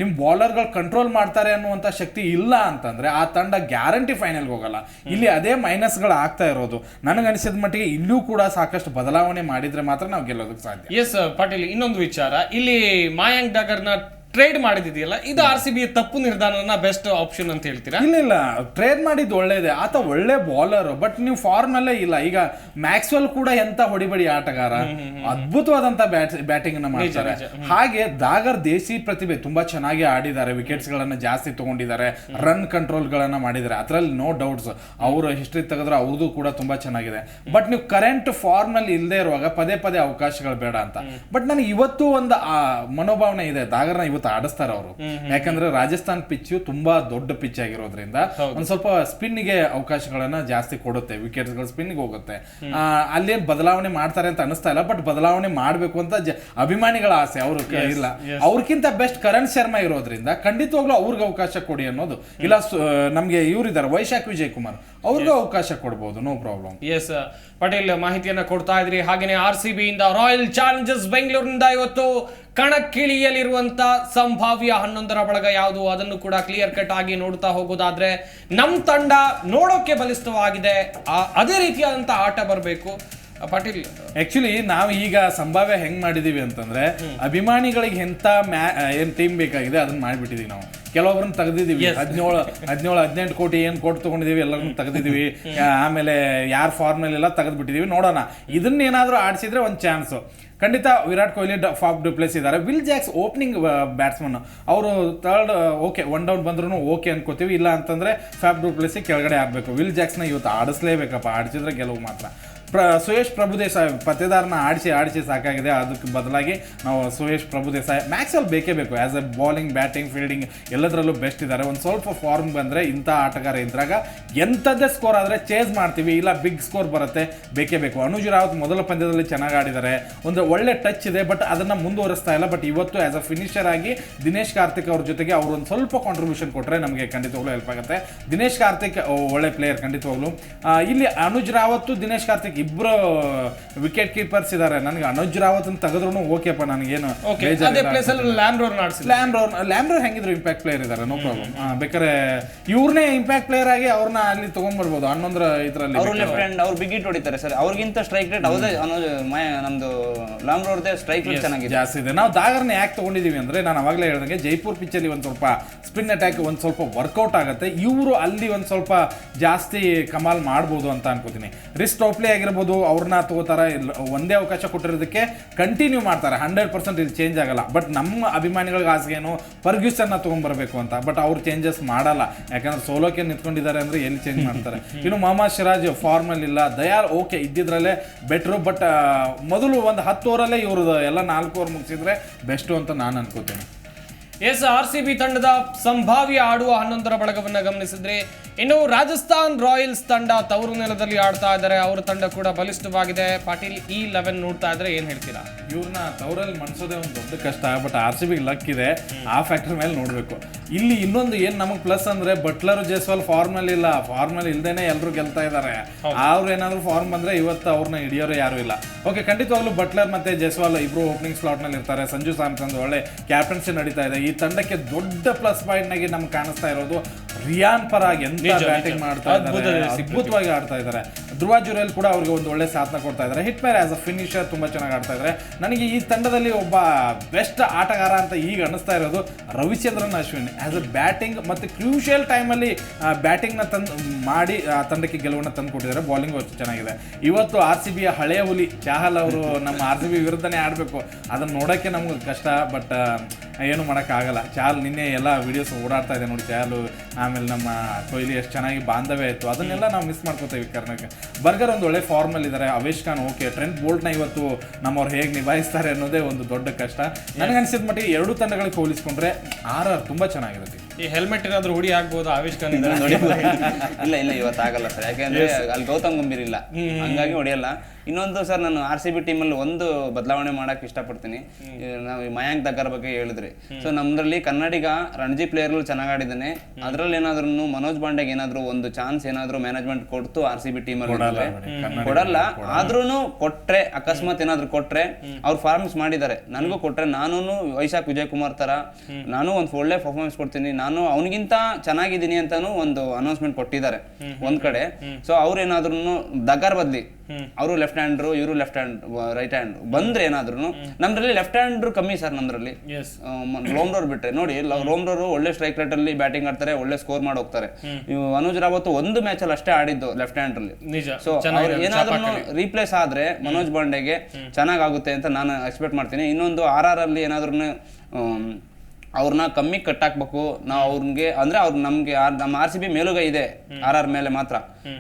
ನಿಮ್ ಬಾಲರ್ಗಳು ಕಂಟ್ರೋಲ್ ಮಾಡ್ತಾರೆ ಅನ್ನುವಂತ ಶಕ್ತಿ ಇಲ್ಲ ಅಂತಂದ್ರೆ ಆ ತಂಡ ಗ್ಯಾರಂಟಿ ಫೈನಲ್ ಹೋಗಲ್ಲ. ಇಲ್ಲಿ ಅದೇ ಮೈನಸ್ಗಳು ಆಗ್ತಾ ಇರೋದು. ನನಗನ್ಸಿದ ಮಟ್ಟಿಗೆ ಇಲ್ಲೂ ಕೂಡ ಸಾಕಷ್ಟು ಬದಲಾವಣೆ ಮಾಡಿದ್ರೆ ಮಾತ್ರ ನಾವು ಗೆಲ್ಲೋದಕ್ಕೆ ಸಾಧ್ಯ. ಎಸ್ ಪಾಟೀಲ್ ಇನ್ನೊಂದು ವಿಚಾರ. ಇಲ್ಲಿ ಮಾಯಾಂಕ್ ಡಗರ್ನ ಟ್ರೇಡ್ ಮಾಡಿದಿದೆಯಲ್ಲ ಇದು ಆರ್ ಸಿ ಬಿ ತಪ್ಪು ನಿರ್ಧಾರನ ಬೆಸ್ಟ್ ಆಪ್ಷನ್ ಅಂತ ಹೇಳ್ತೀರಾ? ಇಲ್ಲ ಇಲ್ಲ. ಟ್ರೇಡ್ ಮಾಡಿದ್ದು ಒಳ್ಳೇದೆ. ಆತ ಒಳ್ಳೆ ಬೌಲರ್ ಬಟ್ ನೀವು ಫಾರ್ಮ್ ಅಲ್ಲೇ ಇಲ್ಲ. ಈಗ ಮ್ಯಾಕ್ಸ್ವೆಲ್ ಕೂಡ ಎಂತ ಹೊಡಿಬಡಿ ಆಟಗಾರ. ಅದ್ಭುತವಾದಂತ ಬ್ಯಾಟ್ ಬ್ಯಾಟಿಂಗ್ನ ಮಾಡ್ತಾರೆ. ಹಾಗೆ ದಾಗರ್ ದೇಸಿ ಪ್ರತಿಭೆ ತುಂಬಾ ಚೆನ್ನಾಗಿ ಆಡಿದ್ದಾರೆ. ವಿಕೆಟ್ಸ್ ಗಳನ್ನ ಜಾಸ್ತಿ ತಗೊಂಡಿದ್ದಾರೆ. ರನ್ ಕಂಟ್ರೋಲ್ ಗಳನ್ನ ಮಾಡಿದ್ದಾರೆ. ಅದ್ರಲ್ಲಿ ನೋ ಡೌಟ್ಸ್ ಅವ್ರ ಹಿಸ್ಟ್ರಿ ತೆಗೆದ್ರೆ ಅವ್ರದ್ದು ಕೂಡ ತುಂಬಾ ಚೆನ್ನಾಗಿದೆ. ಬಟ್ ನೀವು ಕರೆಂಟ್ ಫಾರ್ಮ್ನಲ್ಲಿ ಇಲ್ಲದೆ ಇರುವಾಗ ಪದೇ ಪದೇ ಅವಕಾಶಗಳು ಬೇಡ ಅಂತ. ಬಟ್ ನನಗೆ ಇವತ್ತು ಒಂದು ಮನೋಭಾವನೆ ಇದೆ. ದಾಗರ್ನ ಇವತ್ತು ಆಡಿಸ್ತಾರೆ ಅವರು. ಯಾಕಂದ್ರೆ ರಾಜಸ್ಥಾನ್ ಪಿಚ್ ತುಂಬಾ ದೊಡ್ಡ ಪಿಚ್ ಆಗಿರೋದ್ರಿಂದ ಒಂದ್ ಸ್ವಲ್ಪ ಸ್ಪಿನ್ಗೆ ಅವಕಾಶಗಳನ್ನ ಜಾಸ್ತಿ ಕೊಡುತ್ತೆ ವಿಕೆಟ್ಗಳು ಸ್ಪಿನ್ಗೆ ಹೋಗುತ್ತೆ. ಆ, ಅಲ್ಲೇನ್ ಬದಲಾವಣೆ ಮಾಡ್ತಾರೆ ಅಂತ ಅನಿಸ್ತಾ ಇಲ್ಲ ಬಟ್ ಬದಲಾವಣೆ ಮಾಡ್ಬೇಕು ಅಂತ ಅಭಿಮಾನಿಗಳ ಆಸೆ ಅವ್ರ ಇಲ್ಲ. ಅವ್ರಕ್ಕಿಂತ ಬೆಸ್ಟ್ ಕರಣ್ ಶರ್ಮಾ ಇರೋದ್ರಿಂದ ಖಂಡಿತವಾಗ್ಲೂ ಅವ್ರಿಗೆ ಅವಕಾಶ ಕೊಡಿ ಅನ್ನೋದು. ಇಲ್ಲ ನಮ್ಗೆ ಇವ್ರಿದ್ದಾರೆ ವೈಶಾಖ್ ವಿಜಯ್ ಕುಮಾರ್. ಅವ್ರಿಗೂ ಅವಕಾಶ ಕೊಡ್ಬೋದು ನೋ ಪ್ರಾಬ್ಲಮ್ ಎಸ್ ಪಟೇಲ್ ಮಾಹಿತಿಯನ್ನ ಕೊಡ್ತಾ ಇದ್ರಿ. ಹಾಗೇನೆ ಆರ್ ಸಿ ಬಿ ಇಂದ ರಾಯಲ್ ಚಾಲೆಂಜರ್ಸ್ ಬೆಂಗಳೂರಿನಿಂದ ಇವತ್ತು ಕಣಕ್ಕಿಳಿಯಲಿರುವಂತ ಸಂಭಾವ್ಯ ಹನ್ನೊಂದರ ಬಳಗ ಯಾವುದು? ಅದನ್ನು ಕೂಡ ಕ್ಲಿಯರ್ ಕಟ್ ಆಗಿ ನೋಡ್ತಾ ಹೋಗೋದಾದ್ರೆ ನಮ್ಮ ತಂಡ ನೋಡೋಕೆ ಬಲಿಷ್ಠವಾಗಿದೆ. ಅದೇ ರೀತಿಯಾದಂತ ಆಟ ಬರಬೇಕು. ಪಾಟೀಲ್. ಆಕ್ಚುಲಿ ನಾವು ಈಗ ಸಂಭಾವ್ಯ ಹೆಂಗ್ ಮಾಡಿದೀವಿ ಅಂತಂದ್ರೆ ಅಭಿಮಾನಿಗಳಿಗೆ ಎಂತ ಮ್ಯಾ ಏನ್ ಟೀಮ್ ಬೇಕಾಗಿದೆ ಅದನ್ನ ಮಾಡಿಬಿಟ್ಟಿದೀವಿ ನಾವು. ಕೆಲವೊಬ್ರನ್ನ ತೆಗೆದಿದ್ದೀವಿ. ಹದಿನೇಳು ಹದಿನೇಳು ಹದಿನೆಂಟು ಕೋಟಿ ಏನು ಕೋಟಿ ತೊಗೊಂಡಿದ್ದೀವಿ ಎಲ್ಲರನ್ನ ತೆಗೆದಿದ್ದೀವಿ. ಆಮೇಲೆ ಯಾರು ಫಾರ್ಮ್ ಎಲ್ಲ ತೆಗೆದ್ಬಿಟ್ಟಿದೀವಿ ನೋಡೋಣ. ಇದನ್ನ ಏನಾದರೂ ಆಡಿಸಿದ್ರೆ ಒಂದು ಚಾನ್ಸು ಖಂಡಿತ ವಿರಾಟ್ ಕೊಹ್ಲಿ ಫಾಪ್ ಡುಪ್ಲೇಸ್ ಇದ್ದಾರೆ ವಿಲ್ ಜಾಕ್ಸ್ ಓಪನಿಂಗ್ ಬ್ಯಾಟ್ಸ್ಮನ್ ಅವರು ಥರ್ಡ್ ಓಕೆ ಒನ್ ಡೌನ್ ಬಂದ್ರೂ ಓಕೆ ಅನ್ಕೋತೀವಿ. ಇಲ್ಲ ಅಂತಂದರೆ ಫ್ಯಾಪ್ ಡುಪ್ಲೇಸಿ ಕೆಳಗಡೆ ಆಗಬೇಕು. ವಿಲ್ ಜ್ಯಾಕ್ಸ್ನ ಇವತ್ತು ಆಡಿಸ್ಲೇಬೇಕಪ್ಪ. ಆಡಿಸಿದ್ರೆ ಗೆಲುವು ಮಾತ್ರ. ಪ್ರ, ಸುಯೇಶ್ ಪ್ರಭುದೇಸಾಯ್ ಪತ್ತೆದಾರನ ಆಡಿಸಿ ಆಡಿಸಿ ಸಾಕಾಗಿದೆ. ಅದಕ್ಕೆ ಬದಲಾಗಿ ನಾವು ಸುಯೇಶ್ ಪ್ರಭುದೇಸಾಯ್ ಮ್ಯಾಕ್ಸಲ್ ಮ್ಯಾಕ್ಸಲ್ಲಿ ಬೇಕೇ ಬೇಕು. As a bowling batting fielding ಎಲ್ಲದರಲ್ಲೂ ಬೆಸ್ಟ್ ಇದ್ದಾರೆ. ಒಂದು ಸ್ವಲ್ಪ ಫಾರ್ಮ್ ಬಂದರೆ ಇಂಥ ಆಟಗಾರ ಇದ್ರಾಗ ಎಂಥದ್ದೇ ಸ್ಕೋರ್ ಆದರೆ ಚೇಸ್ ಮಾಡ್ತೀವಿ. ಇಲ್ಲ ಬಿಗ್ ಸ್ಕೋರ್ ಬರುತ್ತೆ, ಬೇಕೇ ಬೇಕು. ಅನುಜ್ ರಾವತ್ ಮೊದಲ ಪಂದ್ಯದಲ್ಲಿ ಚೆನ್ನಾಗಿ ಆಡಿದ್ದಾರೆ. ಒಂದು ಒಳ್ಳೆ ಟಚ್ ಇದೆ ಬಟ್ ಅದನ್ನು ಮುಂದುವರಿಸ್ತಾ ಇಲ್ಲ. ಬಟ್ ಇವತ್ತು ಆಸ್ ಅ ಫಿನಿಷರ್ ಆಗಿ ದಿನೇಶ್ ಕಾರ್ತಿಕ್ ಅವ್ರ ಜೊತೆಗೆ ಅವರು ಒಂದು ಸ್ವಲ್ಪ ಕಾಂಟ್ರಿಬ್ಯೂಷನ್ ಕೊಟ್ಟರೆ ನಮಗೆ ಖಂಡಿತವಾಗ್ಲೂ ಹೆಲ್ಪ್ ಆಗುತ್ತೆ. ದಿನೇಶ್ ಕಾರ್ತಿಕ್, ಒಳ್ಳೆ ಪ್ಲೇಯರ್ ಖಂಡಿತವಾಗ್ಲೂ. ಇಲ್ಲಿ ಅನುಜ್ ರಾವತ್ ದಿನೇಶ್ ಕಾರ್ತಿಕ್ ಇಬ್ಬರು ವಿಕೆಟ್ ಕೀಪರ್ಸ್ ಇದ್ದಾರೆ ನನಗೆ ಅನುಜ್ ರಾವತ್ ತೆಗೆದ್ರು ಓಕೆಪ್ಪ ನನಗೇನು ಓಕೆ ಅದೇ ಪ್ಲೇಸ್ ಅಲ್ಲಿ ಲ್ಯಾಂಬ್ರೋರ್ ಹೆಂಗಿದ್ರು ಇಂಪ್ಯಾಕ್ಟ್ ಪ್ಲೇಯರ್ ಇದ್ದಾರೆ ನೋ ಪ್ರಾಬ್ಲಮ್ ಬೇಕಾದ್ರೆ ಇವ್ರನ್ನೇ ಇಂಪ್ಯಾಕ್ಟ್ ಪ್ಲೇಯರ್ ಆಗಿ ಅವ್ರನ್ನ ಅಲ್ಲಿ ತಗೊಂಡ್ಬರ್ಬೋದು ಹನ್ನೊಂದರ ಇದರಲ್ಲಿ ಅವರು ಲೆಫ್ಟ್ ಹ್ಯಾಂಡ್ ಅವ್ರು ಬಿಗ್ ಹಿಟ್ ಹೊಡಿತಾರೆ ಸರ್. ಅವ್ರಿಗಿಂತ ಸ್ಟ್ರೈಕ್ ರೇಟ್ ಅವ್ರದೇ ನಮ್ದು ಲಾಂಬ್ರೋರ್ದೇ ಸ್ಟ್ರೈಕ್ ರೇಟ್ ಚೆನ್ನಾಗಿದೆ. ಜಾಸ್ತಿ ಇದೆ. ನಾವು ದಾಗರ್ನ ಯಾಕೆ ತಗೊಂಡಿದೀವಿ ಅಂದ್ರೆ ನಾನು ಅವಾಗಲೇ ಹೇಳ್ದಂಗೆ ಜೈಪುರ್ ಪಿಚ್ಚಲ್ಲಿ ಒಂದು ಸ್ವಲ್ಪ ಸ್ಪಿನ್ ಅಟ್ಯಾಕ್ ಒಂದು ಸ್ವಲ್ಪ ವರ್ಕೌಟ್ ಆಗುತ್ತೆ. ಇವರು ಅಲ್ಲಿ ಒಂದು ಸ್ವಲ್ಪ ಜಾಸ್ತಿ ಕಮಾಲ್ ಮಾಡ್ಬೋದು ಅಂತ ಅನ್ಕೋತೀನಿ. ರಿಸ್ಟ್ ಟೋಪ್ಲಿ ಆಗಿರ್ಬೋದು ಇರ್ಬೋದು ಅವ್ರನ್ನ ತಗೋತಾರ ಇಲ್ಲ ಒಂದೇ ಅವಕಾಶ ಕೊಟ್ಟಿರೋದಕ್ಕೆ ಕಂಟಿನ್ಯೂ ಮಾಡ್ತಾರೆ. ಹಂಡ್ರೆಡ್ ಪರ್ಸೆಂಟ್ ಇದು ಚೇಂಜ್ ಆಗಲ್ಲ. ಬಟ್ ನಮ್ಮ ಅಭಿಮಾನಿಗಳಿಗೆ ಆಸೆ ಏನು ಫರ್ಗ್ಯೂಸನ್ನ ತೊಗೊಂಡ್ಬರ್ಬೇಕು ಅಂತ. ಬಟ್ ಅವ್ರು ಚೇಂಜಸ್ ಮಾಡಲ್ಲ. ಯಾಕಂದ್ರೆ ಸೋಲೋಕೆ ನಿಂತ್ಕೊಂಡಿದ್ದಾರೆ ಅಂದ್ರೆ ಎಲ್ಲಿ ಚೇಂಜ್ ಮಾಡ್ತಾರೆ? ಇನ್ನು ಮೊಹಮ್ಮದ್ ಶಿರಾಜ್ ಫಾರ್ಮಲ್ ಇಲ್ಲ. ದಯಾಲ್ ಓಕೆ ಇದ್ದಿದ್ರಲ್ಲೇ ಬೆಟ್ರು ಬಟ್ ಮೊದಲು ಒಂದು ಹತ್ತು ಓವರಲ್ಲೇ ಇವ್ರದ್ದು ಎಲ್ಲ ನಾಲ್ಕು ಓವರ್ ಮುಗಿಸಿದ್ರೆ ಬೆಸ್ಟು ಅಂತ ನಾನು ಅನ್ಕೋತೀನಿ. ಎಸ್ ಆರ್ ಸಿ ಬಿ ತಂಡದ ಸಂಭಾವ್ಯ ಆಡುವ ಹನ್ನೊಂದರ ಬಳಗವನ್ನು ಗಮನಿಸಿದ್ರೆ ಇನ್ನು ರಾಜಸ್ಥಾನ್ ರಾಯಲ್ಸ್ ತಂಡ ತವರು ನೆಲದಲ್ಲಿ ಆಡ್ತಾ ಇದ್ದಾರೆ. ಅವರ ತಂಡ ಕೂಡ ಬಲಿಷ್ಠವಾಗಿದೆ. ಪಾಟೀಲ್ ಈ ಲೆವೆನ್ ನೋಡ್ತಾ ಇದ್ರೆ ಏನ್ ಹೇಳ್ತೀರಾ? ಇವ್ರನ್ನ ತವರಲ್ಲಿ ಮನ್ಸೋದೇ ಒಂದು ದೊಡ್ಡ ಕಷ್ಟ. But R C B luck ಇದೆ. ಆ ಫ್ಯಾಕ್ಟರ್ ಮೇಲೆ ನೋಡಬೇಕು. ಇಲ್ಲಿ ಇನ್ನೊಂದು ಏನ್ ನಮಗೆ ಪ್ಲಸ್ ಅಂದ್ರೆ ಬಟ್ಲರ್ ಜೆಸ್ವಾಲ್ ಫಾರ್ಮ್ ಅಲ್ಲಿ ಇಲ್ಲ. ಫಾರ್ಮ್ ಫಾರ್ಮಲ್ ಇಲ್ದೇನೆ ಎಲ್ಲರೂ ಗೆಲ್ತಾ ಇದ್ದಾರೆ ಅವ್ರು ಏನಾದ್ರು ಫಾರ್ಮ್ ಬಂದ್ರೆ ಇವತ್ತು ಅವ್ರನ್ನ ಹಿಡಿಯೋರು ಯಾರು ಇಲ್ಲ. ಓಕೆ ಖಂಡಿತವಾಗ್ಲೂ ಬಟ್ಲರ್ ಮತ್ತೆ ಜೈಸ್ವಾಲ್ ಇಬ್ರು ಓಪನಿಂಗ್ ಸ್ಲಾಟ್ನಲ್ಲಿ ಇರ್ತಾರೆ ಸಂಜು ಸ್ಯಾಮ್ಸನ್ ಒಳ್ಳೆ ಕ್ಯಾಪ್ಟನ್ಸಿ ನಡೀತಾ ಇದೆ. ಈ ತಂಡಕ್ಕೆ ದೊಡ್ಡ ಪ್ಲಸ್ ಪಾಯಿಂಟ್ ಆಗಿ ನಮ್ಗೆ ಕಾಣಿಸ್ತಾ ಇರೋದು ರಿಯಾನ್ ಪರಾಗ್ ಎಂತ ಬ್ಯಾಟಿಂಗ್ ಮಾಡ್ತಾ ಇದ್ದಾರೆ. ಅದ್ಭುತವಾಗಿ ಆಡ್ತಾ ಇದ್ದಾರೆ. ಧ್ರುವ ಜುರೇಲ್ ಕೂಡ ಅವ್ರಿಗೆ ಒಂದು ಒಳ್ಳೆ ಸಾಧನ ಕೊಡ್ತಾ ಇದ್ದಾರೆ. ಹಿಟ್ ಮೇರ್ ಆಸ್ ಅ ಫಿನಿಶರ್ ತುಂಬಾ ಚೆನ್ನಾಗಿ ಆಡ್ತಾ ಇದ್ದಾರೆ. ನನಗೆ ಈ ತಂಡದಲ್ಲಿ ಒಬ್ಬ ಬೆಸ್ಟ್ ಆಟಗಾರ ಅಂತ ಈಗ ಅನಿಸ್ತಾ ಇರೋದು Ravichandran Ashwin. As a batting ಮತ್ತು ಕ್ರೂಷಿಯಲ್ ಟೈಮಲ್ಲಿ ಬ್ಯಾಟಿಂಗ್ನ ತಂದು ಮಾಡಿ ಆ ತಂಡಕ್ಕೆ ಗೆಲುವನ್ನ ತಂದು ಕೊಟ್ಟಿದ್ದಾರೆ. ಬೌಲಿಂಗ್ ಅಷ್ಟು ಚೆನ್ನಾಗಿದೆ. ಇವತ್ತು ಆರ್ ಸಿ ಬಿಯ ಹಳೆಯ ಹುಲಿ ಚಾಹಲ್ ಅವರು ನಮ್ಮ ಆರ್ ಸಿ ಬಿ ವಿರುದ್ಧನೇ ಆಡಬೇಕು. ಅದನ್ನ ನೋಡೋಕ್ಕೆ ನಮ್ಗೆ ಕಷ್ಟ ಬಟ್ ಏನು ಮಾಡೋಕ್ಕಾಗಲ್ಲ. ಚಾಲ್ ನಿನ್ನೆ ಎಲ್ಲ ವಿಡಿಯೋಸ್ ಓಡಾಡ್ತಾ ಇದೆ ನೋಡಿ ಚಾಲು ಆಮೇಲೆ ನಮ್ಮ ಕೊಹ್ಲಿ ಎಷ್ಟು ಚೆನ್ನಾಗಿ ಬಾಂಧವ್ಯ ಇತ್ತು. ಅದನ್ನೆಲ್ಲ ನಾವು ಮಿಸ್ ಮಾಡ್ಕೋತೇವೆ ಕಾರಣಕ್ಕೆ. ಬರ್ಗರ್ ಒಂದು ಒಳ್ಳೆ ಫಾರ್ಮಲ್ ಇದ್ದಾರೆ. ಅವೇಶ್ ಖಾನ್ ಓಕೆ ಟ್ರೆಂಡ್ ಬೋಲ್ಟ್ನ ಇವತ್ತು ನಮ್ಮವ್ರು ಹೇಗೆ ನಿಭಾಯಿಸ್ತಾರೆ ಅನ್ನೋದೇ ಒಂದು ದೊಡ್ಡ ಕಷ್ಟ. ನನಗನ್ಸಿದ ಮಟ್ಟಿಗೆ ಎರಡು ತಂಡಗಳಿಗೆ ಹೋಲಿಸ್ಕೊಂಡ್ರೆ ಆರ್ ಆರ್ ತುಂಬ ಚೆನ್ನಾಗಿರುತ್ತೆ. ಈ ಹೆಲ್ಮೆಟ್ ಏನಾದ್ರು ಹುಡಿ ಆಗ್ಬೋದು ನೋಡಿ. ಇಲ್ಲ ಇಲ್ಲ ಇವತ್ತು ಆಗಲ್ಲ ಸರ್. ಯಾಕೆಂದ್ರೆ ಅಲ್ಲಿ ಗೌತಮ್ ಗಂಭೀರ್ ಇಲ್ಲ. ಹಂಗಾಗಿ ಹೊಡೆಯಲ್ಲ. ಇನ್ನೊಂದು ಸರ್ ನಾನು ಆರ್ ಸಿ ಬಿ ಅಲ್ಲಿ ಒಂದು ಬದಲಾವಣೆ ಮಾಡಕ್ ಇಷ್ಟಪಡ್ತೀನಿ. ನಾವು ಈ ಮಯಾಂಕ್ ದಗ್ಗರ್ ಬಗ್ಗೆ ಹೇಳಿದ್ರಿ. ಸೊ ನಮ್ದ್ರಲ್ಲಿ ಕನ್ನಡಿಗ ರಣಜಿ ಪ್ಲೇಯರ್ ಚೆನ್ನಾಗಿ ಆಡಿದ್ದಾನೆ ಅದ್ರಲ್ಲಿ ಏನಾದ್ರೂ ಮನೋಜ್ ಬಾಂಡೆಗೆ ಏನಾದ್ರು ಒಂದು ಚಾನ್ಸ್ ಏನಾದ್ರು ಮ್ಯಾನೇಜ್ಮೆಂಟ್ ಕೊಡ್ತು ಆರ್ ಸಿ ಬಿ ಅಲ್ಲಿ ಕೊಡಲ್ಲ ಆದ್ರೂನು ಕೊಟ್ರೆ ಅಕಸ್ಮಾತ್ ಏನಾದ್ರು ಕೊಟ್ರೆ ಅವ್ರು ಫಾರ್ಮ್ಸ್ ಮಾಡಿದ್ದಾರೆ. ನನಗೂ ಕೊಟ್ರೆ ನಾನು ವೈಶಾಖ್ ವಿಜಯ್ ಕುಮಾರ್ ತರ ನಾನು ಒಂದು ಒಳ್ಳೆ ಪರ್ಫಾರ್ಮೆನ್ಸ್ ಕೊಡ್ತೀನಿ. ನಾನು ಅವನಿಗಿಂತ ಚೆನ್ನಾಗಿದ್ದೀನಿ ಅಂತಾನು ಒಂದು ಅನೌನ್ಸ್ಮೆಂಟ್ ಕೊಟ್ಟಿದ್ದಾರೆ ಒಂದ್ ಕಡೆ. ಸೊ ಅವ್ರು ಏನಾದ್ರು ದಗರ್ ಬದ್ಲಿ. ಅವರು ಲೆಫ್ಟ್ ಹ್ಯಾಂಡ್ರು ಇವರು ಲೆಫ್ಟ್ ಹ್ಯಾಂಡ್ ರೈಟ್ ಹ್ಯಾಂಡ್ ಬಂದ್ರೆ ಏನಾದ್ರು ನಮ್ದ್ರಲ್ಲಿ ಲೆಫ್ಟ್ ಹ್ಯಾಂಡ್ರು ಕಮ್ಮಿ ಸರ್ ನಮ್ದ್ರಲ್ಲಿ. ಲೋಮ್ರೋರ್ ಬಿಟ್ರೆ. ನೋಡಿ ಲೋಮ್ರೋರು ಒಳ್ಳೆ ಸ್ಟ್ರೈಕ್ ರೇಟ್ ಅಲ್ಲಿ ಬ್ಯಾಟಿಂಗ್ ಆಡ್ತಾರೆ ಒಳ್ಳೆ ಸ್ಕೋರ್ ಮಾಡಿ ಹೋಗ್ತಾರೆ. ಮನೋಜ್ ಅನುಜ್ ರಾವತ್ ಒಂದು ಮ್ಯಾಚ್ ಅಲ್ಲಿ ಅಷ್ಟೇ ಆಡಿದ್ದು ಲೆಫ್ಟ್ ಹ್ಯಾಂಡ್ ಅಲ್ಲಿ ಸೊ ಏನಾದ್ರು ಏನಾದ್ರೂ ರೀಪ್ಲೇಸ್ ಆದ್ರೆ ಮನೋಜ್ ಬಾಂಡೆಗೆ ಚೆನ್ನಾಗಾಗುತ್ತೆ ಅಂತ ನಾನು ಎಕ್ಸ್ಪೆಕ್ಟ್ ಮಾಡ್ತೀನಿ. ಇನ್ನೊಂದು ಆರ್ ಆರ್ ಅಲ್ಲಿ ಏನಾದ್ರೂ ಅವ್ರನ್ನ ಕಮ್ಮಿ ಕಟ್ ಹಾಕ್ಬೇಕು ನಾವು ಅವ್ರಿಗೆ ಅಂದ್ರೆ ಅವ್ರ ನಮ್ಗೆ ನಮ್ಮ ಆರ್ ಸಿ ಬಿ ಮೇಲುಗೈ ಇದೆ ಆರ್ ಆರ್ ಮೇಲೆ ಮಾತ್ರ.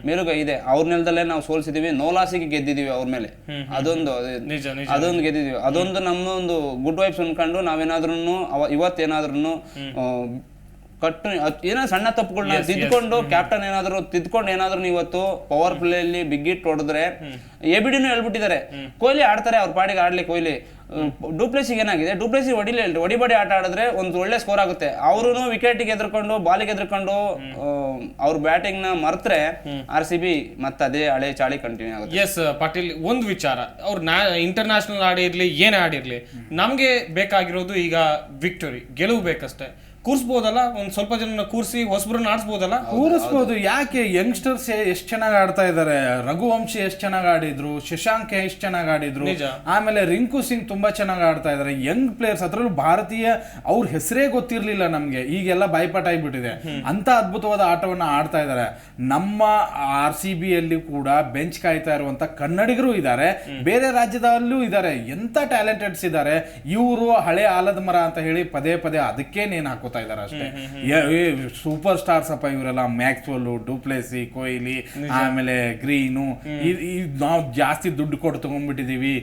ಮೇಲುಗೈ ಇದೆ. ಅವ್ರ ನೆಲದಲ್ಲೇ ನಾವು ಸೋಲ್ಸಿದೀವಿ. ನೋಲಾಸಿಗೆ ಗೆದ್ದಿದೀವಿ ಅವ್ರ ಮೇಲೆ. ಅದೊಂದು ಅದೊಂದು ಗೆದ್ದಿದೀವಿ. ಅದೊಂದು ನಮ್ಮ ಒಂದು ಗುಡ್ ವೈಬ್ಸ್ ಅನ್ಕೊಂಡು ನಾವೇನಾದ್ರೂ ಇವತ್ತೇನಾದ್ರೂ ಕಟ್ಟು ಏನೋ ಸಣ್ಣ ತಪ್ಪುಗಳನ್ನ ತಿದ್ಕೊಂಡು ಕ್ಯಾಪ್ಟನ್ ಏನಾದ್ರು ತಿದ್ಕೊಂಡು ಏನಾದ್ರು ಇವತ್ತು ಪವರ್ ಪ್ಲೇ ಅಲ್ಲಿ ಬಿಗ್ ಹಿಟ್ ಹೊಡೆದ್ರೆ ಎ ಬಿಡಿನೂ ಹೇಳ್ಬಿಟ್ಟಿದ್ದಾರೆ. ಕೊಹ್ಲಿ ಆಡ್ತಾರೆ ಅವ್ರ ಪಾಡಿಗೆ ಆಡ್ಲಿ ಕೊಹ್ಲಿ. ಡೂಪ್ಲೆಸಿಗೆ ಏನಾಗಿದೆ? ಡೂಪ್ಲೆಸಿ ಹೊಡಿಲೇ ಇಲ್ಲ ಹೊಡಿಬಡಿ ಆಟ ಆಡಿದ್ರೆ ಒಂದು ಒಳ್ಳೆ ಸ್ಕೋರ್ ಆಗುತ್ತೆ. ಅವರು ವಿಕೆಟ್ಗೆ ಎದ್ರಕೊಂಡು ಬಾಲಿಗೆ ಎದ್ರಕೊಂಡು ಅವ್ರ ಬ್ಯಾಟಿಂಗ್ನ ಮರ್ತ್ರೆ ಆರ್ ಸಿ ಬಿ ಮತ್ತೆ ಅದೇ ಹಳೆ ಚಾಳಿ ಕಂಟಿನ್ಯೂ ಆಗುತ್ತೆ. ಎಸ್ ಪಾಟೀಲ್ ಒಂದು ವಿಚಾರ. ಅವ್ರು ನಾ ಇಂಟರ್ನ್ಯಾಷನಲ್ ಆಡಿರ್ಲಿ ಏನೇ ಆಡಿರ್ಲಿ ನಮ್ಗೆ ಬೇಕಾಗಿರೋದು ಈಗ ವಿಕ್ಟರಿ ಗೆಲುವು ಬೇಕಷ್ಟೇ. ಕೂರ್ಸ್ಬೋದಲ್ಲ? ಒಂದ್ ಸ್ವಲ್ಪ ಜನ ಕೂರ್ಸಿ ಹೊಸಬ್ರನ್ನ ಆಡಿಸ್ಬೋದಲ್ಲ? ಕೂರಿಸ್ಬೋದು. ಯಾಕೆ ಯಂಗ್ಸ್ಟರ್ಸ್ ಎಷ್ಟು ಚೆನ್ನಾಗಿ ಆಡ್ತಾ ಇದ್ದಾರೆ ರಘುವಂಶಿ ಎಷ್ಟು ಚೆನ್ನಾಗಿ ಆಡಿದ್ರು? ಶಶಾಂಕ್ ಎಷ್ಟು ಚೆನ್ನಾಗಿ ಆಡಿದ್ರು? ಆಮೇಲೆ ರಿಂಕು ಸಿಂಗ್ ತುಂಬಾ ಚೆನ್ನಾಗಿ ಆಡ್ತಾ ಇದ್ದಾರೆ ಯಂಗ್ ಪ್ಲೇಯರ್ಸ್ ಅದರಲ್ಲೂ ಭಾರತೀಯ ಅವ್ರ ಹೆಸರೇ ಗೊತ್ತಿರ್ಲಿಲ್ಲ ನಮ್ಗೆ. ಈಗೆಲ್ಲ ಬಾಯ್ಪಾಟ್ ಆಗಿಬಿಟ್ಟಿದೆ. ಅಂತ ಅದ್ಭುತವಾದ ಆಟವನ್ನ ಆಡ್ತಾ ಇದ್ದಾರೆ ನಮ್ಮ ಆರ್ ಸಿ ಬಿ ಅಲ್ಲಿ ಕೂಡ ಬೆಂಚ್ ಕಾಯ್ತಾ ಇರುವಂತ ಕನ್ನಡಿಗರು ಇದ್ದಾರೆ ಬೇರೆ ರಾಜ್ಯದಲ್ಲೂ ಇದ್ದಾರೆ ಎಂತ ಟ್ಯಾಲೆಂಟೆಡ್ಸ್ ಇದ್ದಾರೆ ಇವರು ಹಳೆ ಆಲದ ಮರ ಅಂತ ಹೇಳಿ ಪದೇ ಪದೇ ಅದಕ್ಕೆ ನೇನ್ ಹಾಕೋತಾ ಇದ್ದಾರೆ ಅಷ್ಟೇ. ಸೂಪರ್ ಸ್ಟಾರ್ಸ್ ಅಪ್ಪ ಇವರೆಲ್ಲ ಮ್ಯಾಕ್ಸ್ವೆಲ್ ಡೂಪ್ಲೇಸಿ ಕೊಹ್ಲಿ ಆಮೇಲೆ ಗ್ರೀನು ನಾವು ಜಾಸ್ತಿ ದುಡ್ಡು ಕೊಟ್ಟು ತಗೊಂಡ್ಬಿಟ್ಟಿದೀವಿ.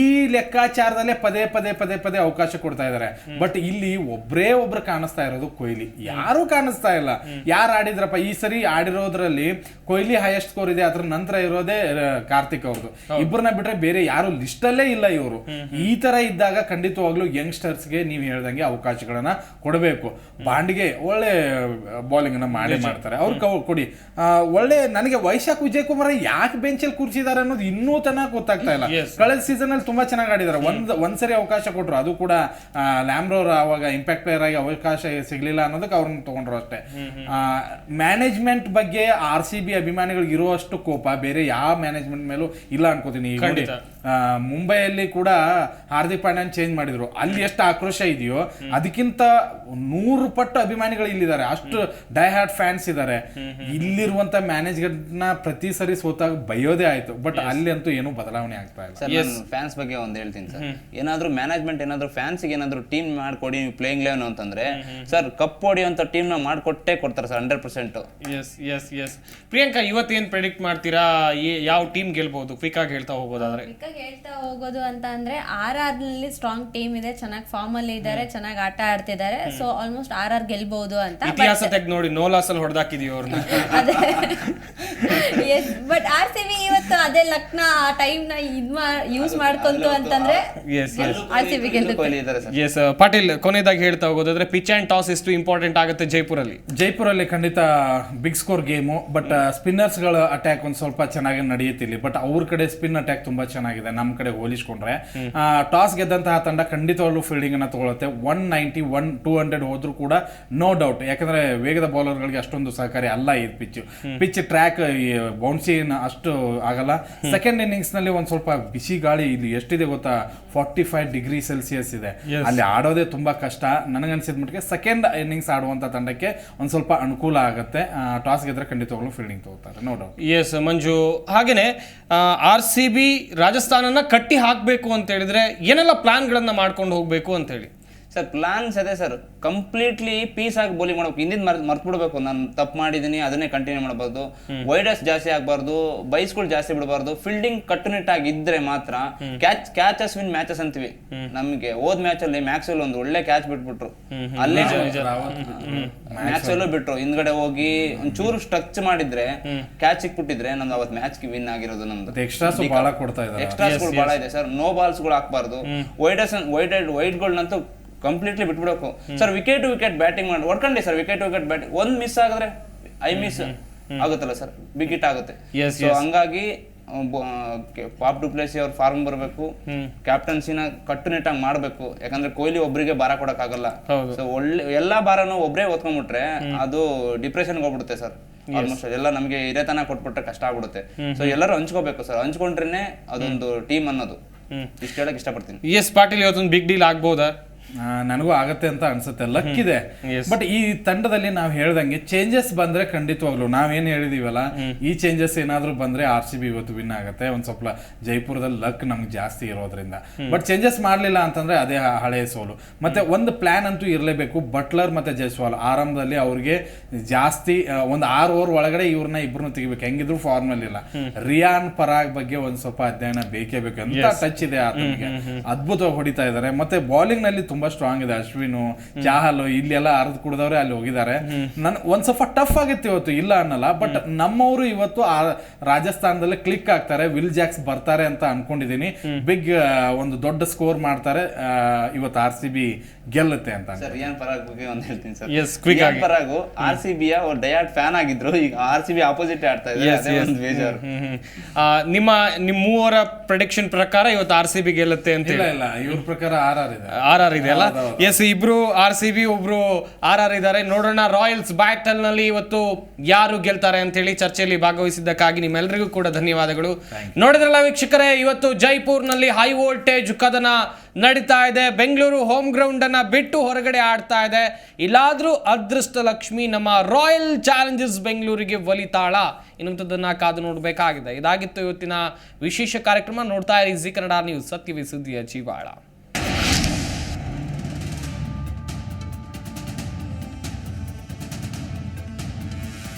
ಈ ಲೆಕ್ಕಾಚಾರದಲ್ಲೇ ಪದೇ ಪದೇ ಪದೇ ಪದೇ ಅವಕಾಶ ಕೊಡ್ತಾ ಇದ್ದಾರೆ. ಬಟ್ ಇಲ್ಲಿ ಒಬ್ರೇ ಒಬ್ರು ಕಾಣಿಸ್ತಾ ಇರೋದು ಕೊಹ್ಲಿ ಯಾರು ಕಾಣಿಸ್ತಾ ಇಲ್ಲ. ಯಾರು ಆಡಿದ್ರಪ್ಪ? ಈ ಸರಿ ಆಡಿರೋದ್ರಲ್ಲಿ ಕೊಹ್ಲಿ ಹೈಯೆಸ್ಟ್ ಸ್ಕೋರ್ ಇದೆ. ಅದ್ರ ನಂತರ ಇರೋದೇ ಕಾರ್ತಿಕ್ ಅವ್ರದ್ದು ಇಬ್ಬರನ್ನ ಬಿಟ್ರೆ ಬೇರೆ ಯಾರು ಲಿಸ್ಟ್ ಅಲ್ಲೇ ಇಲ್ಲ ಇವರು. ಈ ತರ ಇದ್ದಾಗ ಖಂಡಿತವಾಗ್ಲೂ ಯಂಗ್ಸ್ಟರ್ಸ್ಗೆ ನೀವು ಹೇಳ್ದಂಗೆ ಅವಕಾಶಗಳನ್ನ ಕೊಡಬೇಕು. ಬಾಂಡ್ಗೆ ಒಳ್ಳೆ ಬೌಲಿಂಗ್ ಅನ್ನ ಮಾಡಿ ಮಾಡ್ತಾರೆ. ಅವ್ರು ಕವ್- ಕೊಡಿ. ಒಳ್ಳೆ ನನಗೆ ವೈಶಾಖ್ ವಿಜಯ್ ಕುಮಾರ್ ಯಾಕೆ ಬೆಂಚಲ್ಲಿ ಕೂರ್ಸಿದ್ದಾರೆ ಅನ್ನೋದು ಇನ್ನೂ ತನಕ ಗೊತ್ತಾಗ್ತಾ ಇಲ್ಲ. ಕಳೆದ ಸೀಸನ್ ಅಲ್ಲಿ ತುಂಬಾ ಚೆನ್ನಾಗಿ ಆಡಿದ್ದಾರೆ ಒಂದ್ ಒಂದ್ಸರಿ ಅವಕಾಶ ಕೊಟ್ರು. ಅದು ಕೂಡ ಲ್ಯಾಮ್ರೋರ್ ಅವಾಗ ಇಂಪ್ಯಾಕ್ಟ್ ಪ್ಲೇಯರ್ ಆಗಿ ಅವಕಾಶ ಸಿಗ್ಲಿಲ್ಲ ಅನ್ನೋದಕ್ಕೆ ಅವ್ರನ್ನ ತಗೊಂಡ್ರು ಅಷ್ಟೇ. ಮ್ಯಾನೇಜ್ಮೆಂಟ್ ಬಗ್ಗೆ ಆರ್ ಸಿ ಬಿ ಅಭಿಮಾನಿಗಳಿಗೆ ಇರುವಷ್ಟು ಕೋಪ ಬೇರೆ ಯಾವ ಮ್ಯಾನೇಜ್ಮೆಂಟ್ ಮೇಲೂ ಇಲ್ಲ ಅನ್ಕೋತೀನಿ. ಮುಂಬೈಯಲ್ಲಿ ಕೂಡ ಹಾರ್ದಿಕ್ ಪಾಂಡ್ಯನ್ ಚೇಂಜ್ ಮಾಡಿದ್ರು. ಅಲ್ಲಿ ಎಷ್ಟು ಆಕ್ರೋಶ ಇದೆಯೋ ಅದಕ್ಕಿಂತ ನೂರು ನೂರು ಪಟ್ಟು ಅಭಿಮಾನಿಗಳು ಇಲ್ಲಿದ್ದಾರೆ. ಅಷ್ಟು ಡೈ ಹಾರ್ಟ್ ಫ್ಯಾನ್ಸ್ ಇದ್ದಾರೆ. ಇಲ್ಲಿರುವಂತ ಮ್ಯಾನೇಜ್ಮೆಂಟ್ನ ಪ್ರತಿ ಸರಿ ಸೋತಾಗ ಬಯೋದೇ ಆಯ್ತು. ಬಟ್ ಅಲ್ಲಿ ಅಂತೂ ಏನು ಬದಲಾವಣೆ ಆಗ್ತಾ ಇಲ್ಲ. ಫ್ಯಾನ್ಸ್ ಬಗ್ಗೆ ಒಂದು ಹೇಳ್ತೀನಿ ಸರ್. ಏನಾದ್ರೂ ಮ್ಯಾನೇಜ್ಮೆಂಟ್ ಏನಾದ್ರೂ ಫ್ಯಾನ್ಸ್ಗೆ ಏನಾದ್ರೂ ಟೀಮ್ ಮಾಡ್ಕೊಡಿ ನೀವು ಪ್ಲೇಯಿಂಗ್ ಲೆವೆನ್ ಅಂತಂದ್ರೆ ಸರ್ ಕಪ್ ಹೊಡಿಯುವಂತ ಟೀಮ್ನ ಮಾಡ್ಕೊಟ್ಟೆ ಕೊಡ್ತಾರೆ sir hundred percent yes yes yes Priyanka ಇವತ್ತೇನ್ predict ಮಾಡ್ತೀರಾ? ಯಾವ ಟೀಮ್ ಗೆಲ್ಬಹುದು ಕ್ವಿಕ್ ಆಗಿ ಹೇಳ್ತಾ ಹೋಗೋದಾದ್ರೆ. ಹೇಳ್ತಾ ಹೋಗೋದು ಅಂತ ಅಂದ್ರೆ ಆರ್ ಆರ್ನಲ್ಲಿ ಸ್ಟ್ರಾಂಗ್ ಟೀಮ್ ಇದೆ ಚೆನ್ನಾಗಿ ಫಾರ್ಮ್ ಅಲ್ಲಿ ಇದ್ದಾರೆ ಚೆನ್ನಾಗಿ ಆಟ ಆಡ್ತಿದ್ದಾರೆ. ಸೊ ಆಲ್ಮೋಸ್ಟ್ ಆರ್ ಆರ್ ಗೆಲ್ಬಹುದು ಅಂತ ಇತಿಹಾಸ ತೆಗೆದು ನೋಡಿ ನೋಲಾಸ್ ಅಲ್ಲಿ ಹೊಡೆದಾಕಿದೀವಿ ಅವ್ರನ್ನ ಅದೇ. ಬಟ್ ಆರ್ ಸಿ ಬಿ ಅದೇ ಲಕ್ನ ಆ ಟೈಮ್ನ ಇದ್ ಯೂಸ್ ಮಾಡ್ಕೊಂತು ಅಂತಂದ್ರೆ yes yes R C B ಇದ್ದಾರೆ ಸರ್. ಎಸ್ ಪಾಟೀಲ್ ಕೊನೆಯದಾಗಿ ಹೇಳ್ತಾ ಹೋಗೋದಾದ್ರೆ ಪಿಚ್ ಅಂಡ್ ಟಾಸ್ ಎಷ್ಟು ಇಂಪಾರ್ಟೆಂಟ್ ಆಗುತ್ತೆ ಜೈಪುರಲ್ಲಿ. ಜೈಪುರಲ್ಲಿ ಖಂಡಿತ ಬಿಗ್ ಸ್ಕೋರ್ ಗೇಮು ಬಟ್ ಸ್ಪಿನ್ನರ್ಸ್ಗಳ ಅಟ್ಯಾಕ್ ಒಂದು ಸ್ವಲ್ಪ ಚೆನ್ನಾಗಿ ನಡೆಯುತ್ತೆ ಇಲ್ಲಿ ಬಟ್ ಅವ್ರ ಕಡೆ ಸ್ಪಿನ್ ಅಟ್ಯಾಕ್ ತುಂಬಾ ಚೆನ್ನಾಗಿದೆ ನಮ್ಮ ಕಡೆ ಹೋಲಿಸ್ಕೊಂಡ್ರೆ. ಟಾಸ್ ಗೆದ್ದಂತಹ ತಂಡ ಖಂಡಿತವಾಗ್ಲೂ ಫೀಲ್ಡಿಂಗ್ ಅನ್ನ ತಗೊಳುತ್ತೆ. One ninety one two hundred ಹೋದ್ರು ಕೂಡ ನೋ ಡೌಟ್ ಯಾಕಂದ್ರೆ ವೇಗದ ಬೌಲರ್ಗಳಿಗೆ ಅಷ್ಟೊಂದು ಸಹಕಾರಿ ಅಲ್ಲ ಈ ಪಿಚ್ ಪಿಚ್ ಟ್ರ್ಯಾಕ್ ಬೌನ್ಸಿ ಅಷ್ಟು ಆಗಲ್ಲ. ಸೆಕೆಂಡ್ ಇನ್ನಿಂಗ್ಸ್ನಲ್ಲಿ ಒಂದ್ ಸ್ವಲ್ಪ ಬಿಸಿ ಗಾಳಿ ಇಲ್ಲಿ ಎಷ್ಟಿದೆ ಗೊತ್ತಾ? ಫಾರ್ಟಿ ಫೈವ್ ಡಿಗ್ರಿ ಸೆಲ್ಸಿಯಸ್ ಇದೆ ಅಲ್ಲಿ ಆಡೋದೇ ತುಂಬಾ ಕಷ್ಟ. ನನಗನ್ಸಿದ ಮಟ್ಟಿಗೆ ಸೆಕೆಂಡ್ ಇನ್ನಿಂಗ್ಸ್ ಆಡುವಂತ ತಂಡಕ್ಕೆ ಒಂದ್ ಸ್ವಲ್ಪ ಅನುಕೂಲ ಆಗುತ್ತೆ. ಟಾಸ್ ಗೆದ್ರೆ ಖಂಡಿತವಾಗ್ಲೂ ಫೀಲ್ಡಿಂಗ್ ತಗೋತಾರೆ. No doubt yes Manju. ಹಾಗೇನೆ ಆರ್ ಸಿ ಬಿ ರಾಜಸ್ಥಾನನ ಕಟ್ಟಿ ಹಾಕಬೇಕು ಅಂತ ಹೇಳಿದ್ರೆ ಏನೆಲ್ಲ ಪ್ಲಾನ್ಗಳನ್ನ ಮಾಡ್ಕೊಂಡು ಹೋಗ್ಬೇಕು ಅಂತ ಹೇಳಿ? ಸರ್ ಪ್ಲಾನ್ಸ್ ಅದೇ ಸರ್ ಕಂಪ್ಲೀಟ್ಲಿ ಪೀಸ್ ಆಗಿ ಬೌಲಿಂಗ್ ಮಾಡಬೇಕು. ಹಿಂದಿನ ಮರ್ ಮರ್ತು ಬಿಡ್ಬೇಕು ನಾನು ತಪ್ಪು ಮಾಡಿದ್ದೀನಿ ಅದನ್ನೇ ಕಂಟಿನ್ಯೂ ಮಾಡಬಾರ್ದು. ವೈಡರ್ಸ್ ಜಾಸ್ತಿ ಆಗಬಾರ್ದು. ಬೈಸ್ಗಳು ಜಾಸ್ತಿ ಬಿಡಬಾರ್ದು. ಫೀಲ್ಡಿಂಗ್ ಕಟ್ಟುನಿಟ್ಟಾಗಿ ಇದ್ರೆ ಮಾತ್ರ ಕ್ಯಾಚ್ ಕ್ಯಾಚಸ್ ವಿನ್ ಮ್ಯಾಚಸ್ ಅಂತೀವಿ. ನಮಗೆ ಹೋದ್ ಮ್ಯಾಚ್ ಅಲ್ಲಿ ಮ್ಯಾಕ್ಸ್ವೆಲ್ ಒಂದು ಒಳ್ಳೆ ಕ್ಯಾಚ್ ಬಿಟ್ಬಿಟ್ರು. ಅಲ್ಲೇ ಮ್ಯಾಕ್ಸ್ವೆಲ್ ಬಿಟ್ರು. ಹಿಂದ್ಗಡೆ ಹೋಗಿ ಒಂಚೂರು ಸ್ಟ್ರಚ್ ಮಾಡಿದ್ರೆ ಕ್ಯಾಚ್ ಸಿಕ್ಬಿಟ್ಟಿದ್ರೆ ನಮ್ದು ಅವತ್ತು ಮ್ಯಾಚ್ಗೆ ವಿನ್ ಆಗಿರೋದು ನಮ್ದು. ಎಕ್ಸ್ಟ್ರಾಸ್ ಬಹಳ ಕೊಡ್ತಾ ಇದೆ ಎಕ್ಸ್ಟ್ರಾಸ್ ಬಹಳ ಇದೆ ಸರ್ ನೋ ಬಾಲ್ಸ್ಗಳು ಹಾಕ್ಬಾರ್ದು. ವೈಡ್ ವೈಡೆಡ್ ವೈಡ್ಗಳನ್ನಂತೂ completely ಬಿಟ್ಬಿಡಬೇಕು sir wicket to wicket batting ಮಾಡಿ ಹೊಡ್ಕೊಂಡಿ sir wicket to wicket batting ಒಂದ್ ಮಿಸ್ ಆಗಿದ್ರೆ ಐ ಮಿಸ್ ಆಗುತ್ತಲ್ಲ ಸರ್ ಬಿಗ್ ಹಿಟ್ ಆಗುತ್ತೆ. ಸೊ ಹಂಗಾಗಿ ಪಾಪ್ ಡುಪ್ಲೇಸಿ ಅವ್ರ ಫಾರ್ಮ್ ಬರಬೇಕು. ಕ್ಯಾಪ್ಟನ್ಸಿನ ಕಟ್ಟುನಿಟ್ಟಾಗಿ ಮಾಡಬೇಕು. ಯಾಕಂದ್ರೆ ಕೊಹ್ಲಿ ಒಬ್ರಿಗೆ ಭಾರ ಕೊಡಕ್ಕಾಗಲ್ಲ. ಸೊ ಒಳ್ಳೆ ಎಲ್ಲಾ ಭಾರನು ಒಬ್ರೇ ಓದ್ಕೊಂಡ್ಬಿಟ್ರೆ ಅದು ಡಿಪ್ರೆಷನ್ಗೆ ಹೋಗ್ಬಿಡುತ್ತೆ ಸರ್ ಆಲ್ಮೋಸ್ಟ್ ಎಲ್ಲ ನಮಗೆ ಹಿರೇತನ ಕೊಟ್ಬಿಟ್ರೆ ಕಷ್ಟ ಆಗ್ಬಿಡುತ್ತೆ. ಸೊ ಎಲ್ಲರೂ ಹಂಚ್ಕೋಬೇಕು ಸರ್ ಹಂಚ್ಕೊಂಡ್ರೇನೆ ಅದೊಂದು ಟೀಮ್ ಅನ್ನೋದು. ಇಷ್ಟ ಹೇಳಕ್ ಇಷ್ಟಪಡ್ತೀನಿ. ಎಸ್ ಪಾಟೀಲ್ ಇವತ್ತೊಂದು ಬಿಗ್ ಡೀಲ್ ಆಗ್ಬೋದಾ? ನನಗೂ ಆಗತ್ತೆ ಅಂತ ಅನ್ಸುತ್ತೆ. ಲಕ್ ಇದೆ. ಬಟ್ ಈ ತಂಡದಲ್ಲಿ ನಾವು ಹೇಳ್ದಂಗೆ ಚೇಂಜಸ್ ಬಂದ್ರೆ ಖಂಡಿತವಾಗ್ಲು ನಾವೇನ್ ಹೇಳಿದೀವಲ್ಲ ಈ ಚೇಂಜಸ್ ಏನಾದ್ರೂ ಬಂದ್ರೆ ಆರ್ ಸಿ ಬಿ ಇವತ್ತು ವಿನ್ ಆಗುತ್ತೆ. ಒಂದ್ ಸ್ವಲ್ಪ ಜೈಪುರದಲ್ಲಿ ಲಕ್ ನಮ್ಗೆ ಜಾಸ್ತಿ ಇರೋದ್ರಿಂದ. ಬಟ್ ಚೇಂಜಸ್ ಮಾಡ್ಲಿಲ್ಲ ಅಂತಂದ್ರೆ ಅದೇ ಹಳೆಯ ಸೋಲು. ಮತ್ತೆ ಒಂದು ಪ್ಲಾನ್ ಅಂತೂ ಇರಲೇಬೇಕು. ಬಟ್ಲರ್ ಮತ್ತೆ ಜೈಸ್ವಾಲ್ ಆರಂಭದಲ್ಲಿ ಅವ್ರಿಗೆ ಜಾಸ್ತಿ ಒಂದ್ ಆರು ಓವರ್ ಒಳಗಡೆ ಇವ್ರನ್ನ ಇಬ್ರನ್ನ ತೆಗಿಬೇಕು. ಹೆಂಗಿದ್ರು ಫಾರ್ಮ್ ಅಲ್ಲಿ ಇಲ್ಲ. ರಿಯಾನ್ ಪರಾಗ್ ಬಗ್ಗೆ ಒಂದ್ ಸ್ವಲ್ಪ ಅಧ್ಯಯನ ಬೇಕೇ ಬೇಕು ಅಂತ ಟಚ್ ಇದೆ ಆತನಿಗೆ. ಅದ್ಭುತವಾಗಿ ಹೊಡಿತಾ ಇದ್ದಾರೆ ಮತ್ತೆ ಬೌಲಿಂಗ್ನಲ್ಲಿ ತುಂಬಾ ಸ್ಟ್ರಾಂಗ್ ಇದೆ ಅಶ್ವಿನು ಚಾಹಲ್ ಇಲ್ಲೆಲ್ಲ ಅರ್ಧ ಕುಡ್ದವ್ರೆ ಅಲ್ಲಿ ಹೋಗಿದ್ದಾರೆ. ನನ್ ಒಂದ್ ಸ್ವಲ್ಪ ಟಫ್ ಆಗಿತ್ತು ಇವತ್ತು ಇಲ್ಲ ಅನ್ನಲ್ಲ ಬಟ್ ನಮ್ಮವರು ಇವತ್ತು ಆ ರಾಜಸ್ಥಾನದಲ್ಲಿ ಕ್ಲಿಕ್ ಆಗ್ತಾರೆ ವಿಲ್ ಜಾಕ್ಸ್ ಬರ್ತಾರೆ ಅಂತ ಅನ್ಕೊಂಡಿದೀನಿ. ಬಿಗ್ ಒಂದು ದೊಡ್ಡ ಸ್ಕೋರ್ ಮಾಡ್ತಾರೆ ಆ, ಇವತ್ತು ಆರ್ ಸಿ ಬಿ ಗೆಲ್ಲುತ್ತೆ ಅಂತ ಸರ್ ರಿಯಾನ್ ಪರಾಗ್ ಬಗ್ಗೆ ಒಂದ್ ಹೇಳ್ತೀನಿ ಸರ್ Yes, quick ಆಗಿ. ಪರಾಗು ಆರ್ ಸಿ ಬಿ ಅವ್ರ ಡಯಾಟ್ ಫ್ಯಾನ್ ಆಗಿದ್ರು ಈಗ ಆರ್ ಸಿ ಬಿ ಆಪೋಸಿಟ್ ಆಡ್ತಾ ಇದ್ದಾರೆ ಅದೇ ಒಂದು ಬೇಜಾರು ನಿಮ್ಮ ನಿಮ್ಮ ಮೂವರ ಪ್ರೆಡಿಕ್ಷನ್ ಪ್ರಕಾರ ಇವತ್ತು ಆರ್ ಸಿ ಬಿ ಗೆಲ್ಲುತ್ತೆ ಅಂತ ಇಲ್ಲ ಹೇಳಿ. ಇಲ್ಲ ಇವ್ರ ಪ್ರಕಾರ ಆರ್ ಆರ್ ಇದೆ. ಆರ್ ಆರ್ ಇದೆ. ಅಲ್ಲ ಎಸ್ ಇಬ್ರು ಆರ್ ಸಿ ಬಿ ಒಬ್ರು ಆರ್ ಆರ್ ಇದ್ದಾರೆ. ನೋಡೋಣ ರಾಯಲ್ಸ್ ಬ್ಯಾಟಲ್ನಲ್ಲಿ ಇವತ್ತು ಯಾರು ಗೆಲ್ತಾರೆ ಅಂತ ಹೇಳಿ ಚರ್ಚೆಯಲ್ಲಿ ಭಾಗವಹಿಸಿದ್ದಕ್ಕಾಗಿ ನಿಮ್ಮೆಲ್ಲರಿಗೂ ಕೂಡ ಧನ್ಯವಾದಗಳು. ನೋಡಿದ್ರಲ್ಲ ವೀಕ್ಷಕರೇ ಇವತ್ತು ಜೈಪುರ್ನಲ್ಲಿ ಹೈ ವೋಲ್ಟೇಜ್ ಕದನ ನಡೀತಾ ಇದೆ. ಬೆಂಗಳೂರು ಹೋಮ್ ಗ್ರೌಂಡ್ ಅನ್ನ ಬಿಟ್ಟು ಹೊರಗಡೆ ಆಡ್ತಾ ಇದೆ. ಇಲ್ಲಾದ್ರೂ ಅದೃಷ್ಟ ಲಕ್ಷ್ಮಿ ನಮ್ಮ ರಾಯಲ್ ಚಾಲೆಂಜರ್ಸ್ ಬೆಂಗಳೂರಿಗೆ ಒಲಿತಾಳ. ಇನ್ನೊಂಥದ್ದನ್ನ ಕಾದು ನೋಡಬೇಕಾಗಿದೆ. ಇದಾಗಿತ್ತು ಇವತ್ತಿನ ವಿಶೇಷ ಕಾರ್ಯಕ್ರಮ ನೋಡ್ತಾ ಇರಿ ಜಿ ಕನ್ನಡ ನ್ಯೂಸ್ ಸತ್ಯವೇ ಸುದ್ದಿಯ ಜೀವಾಳ.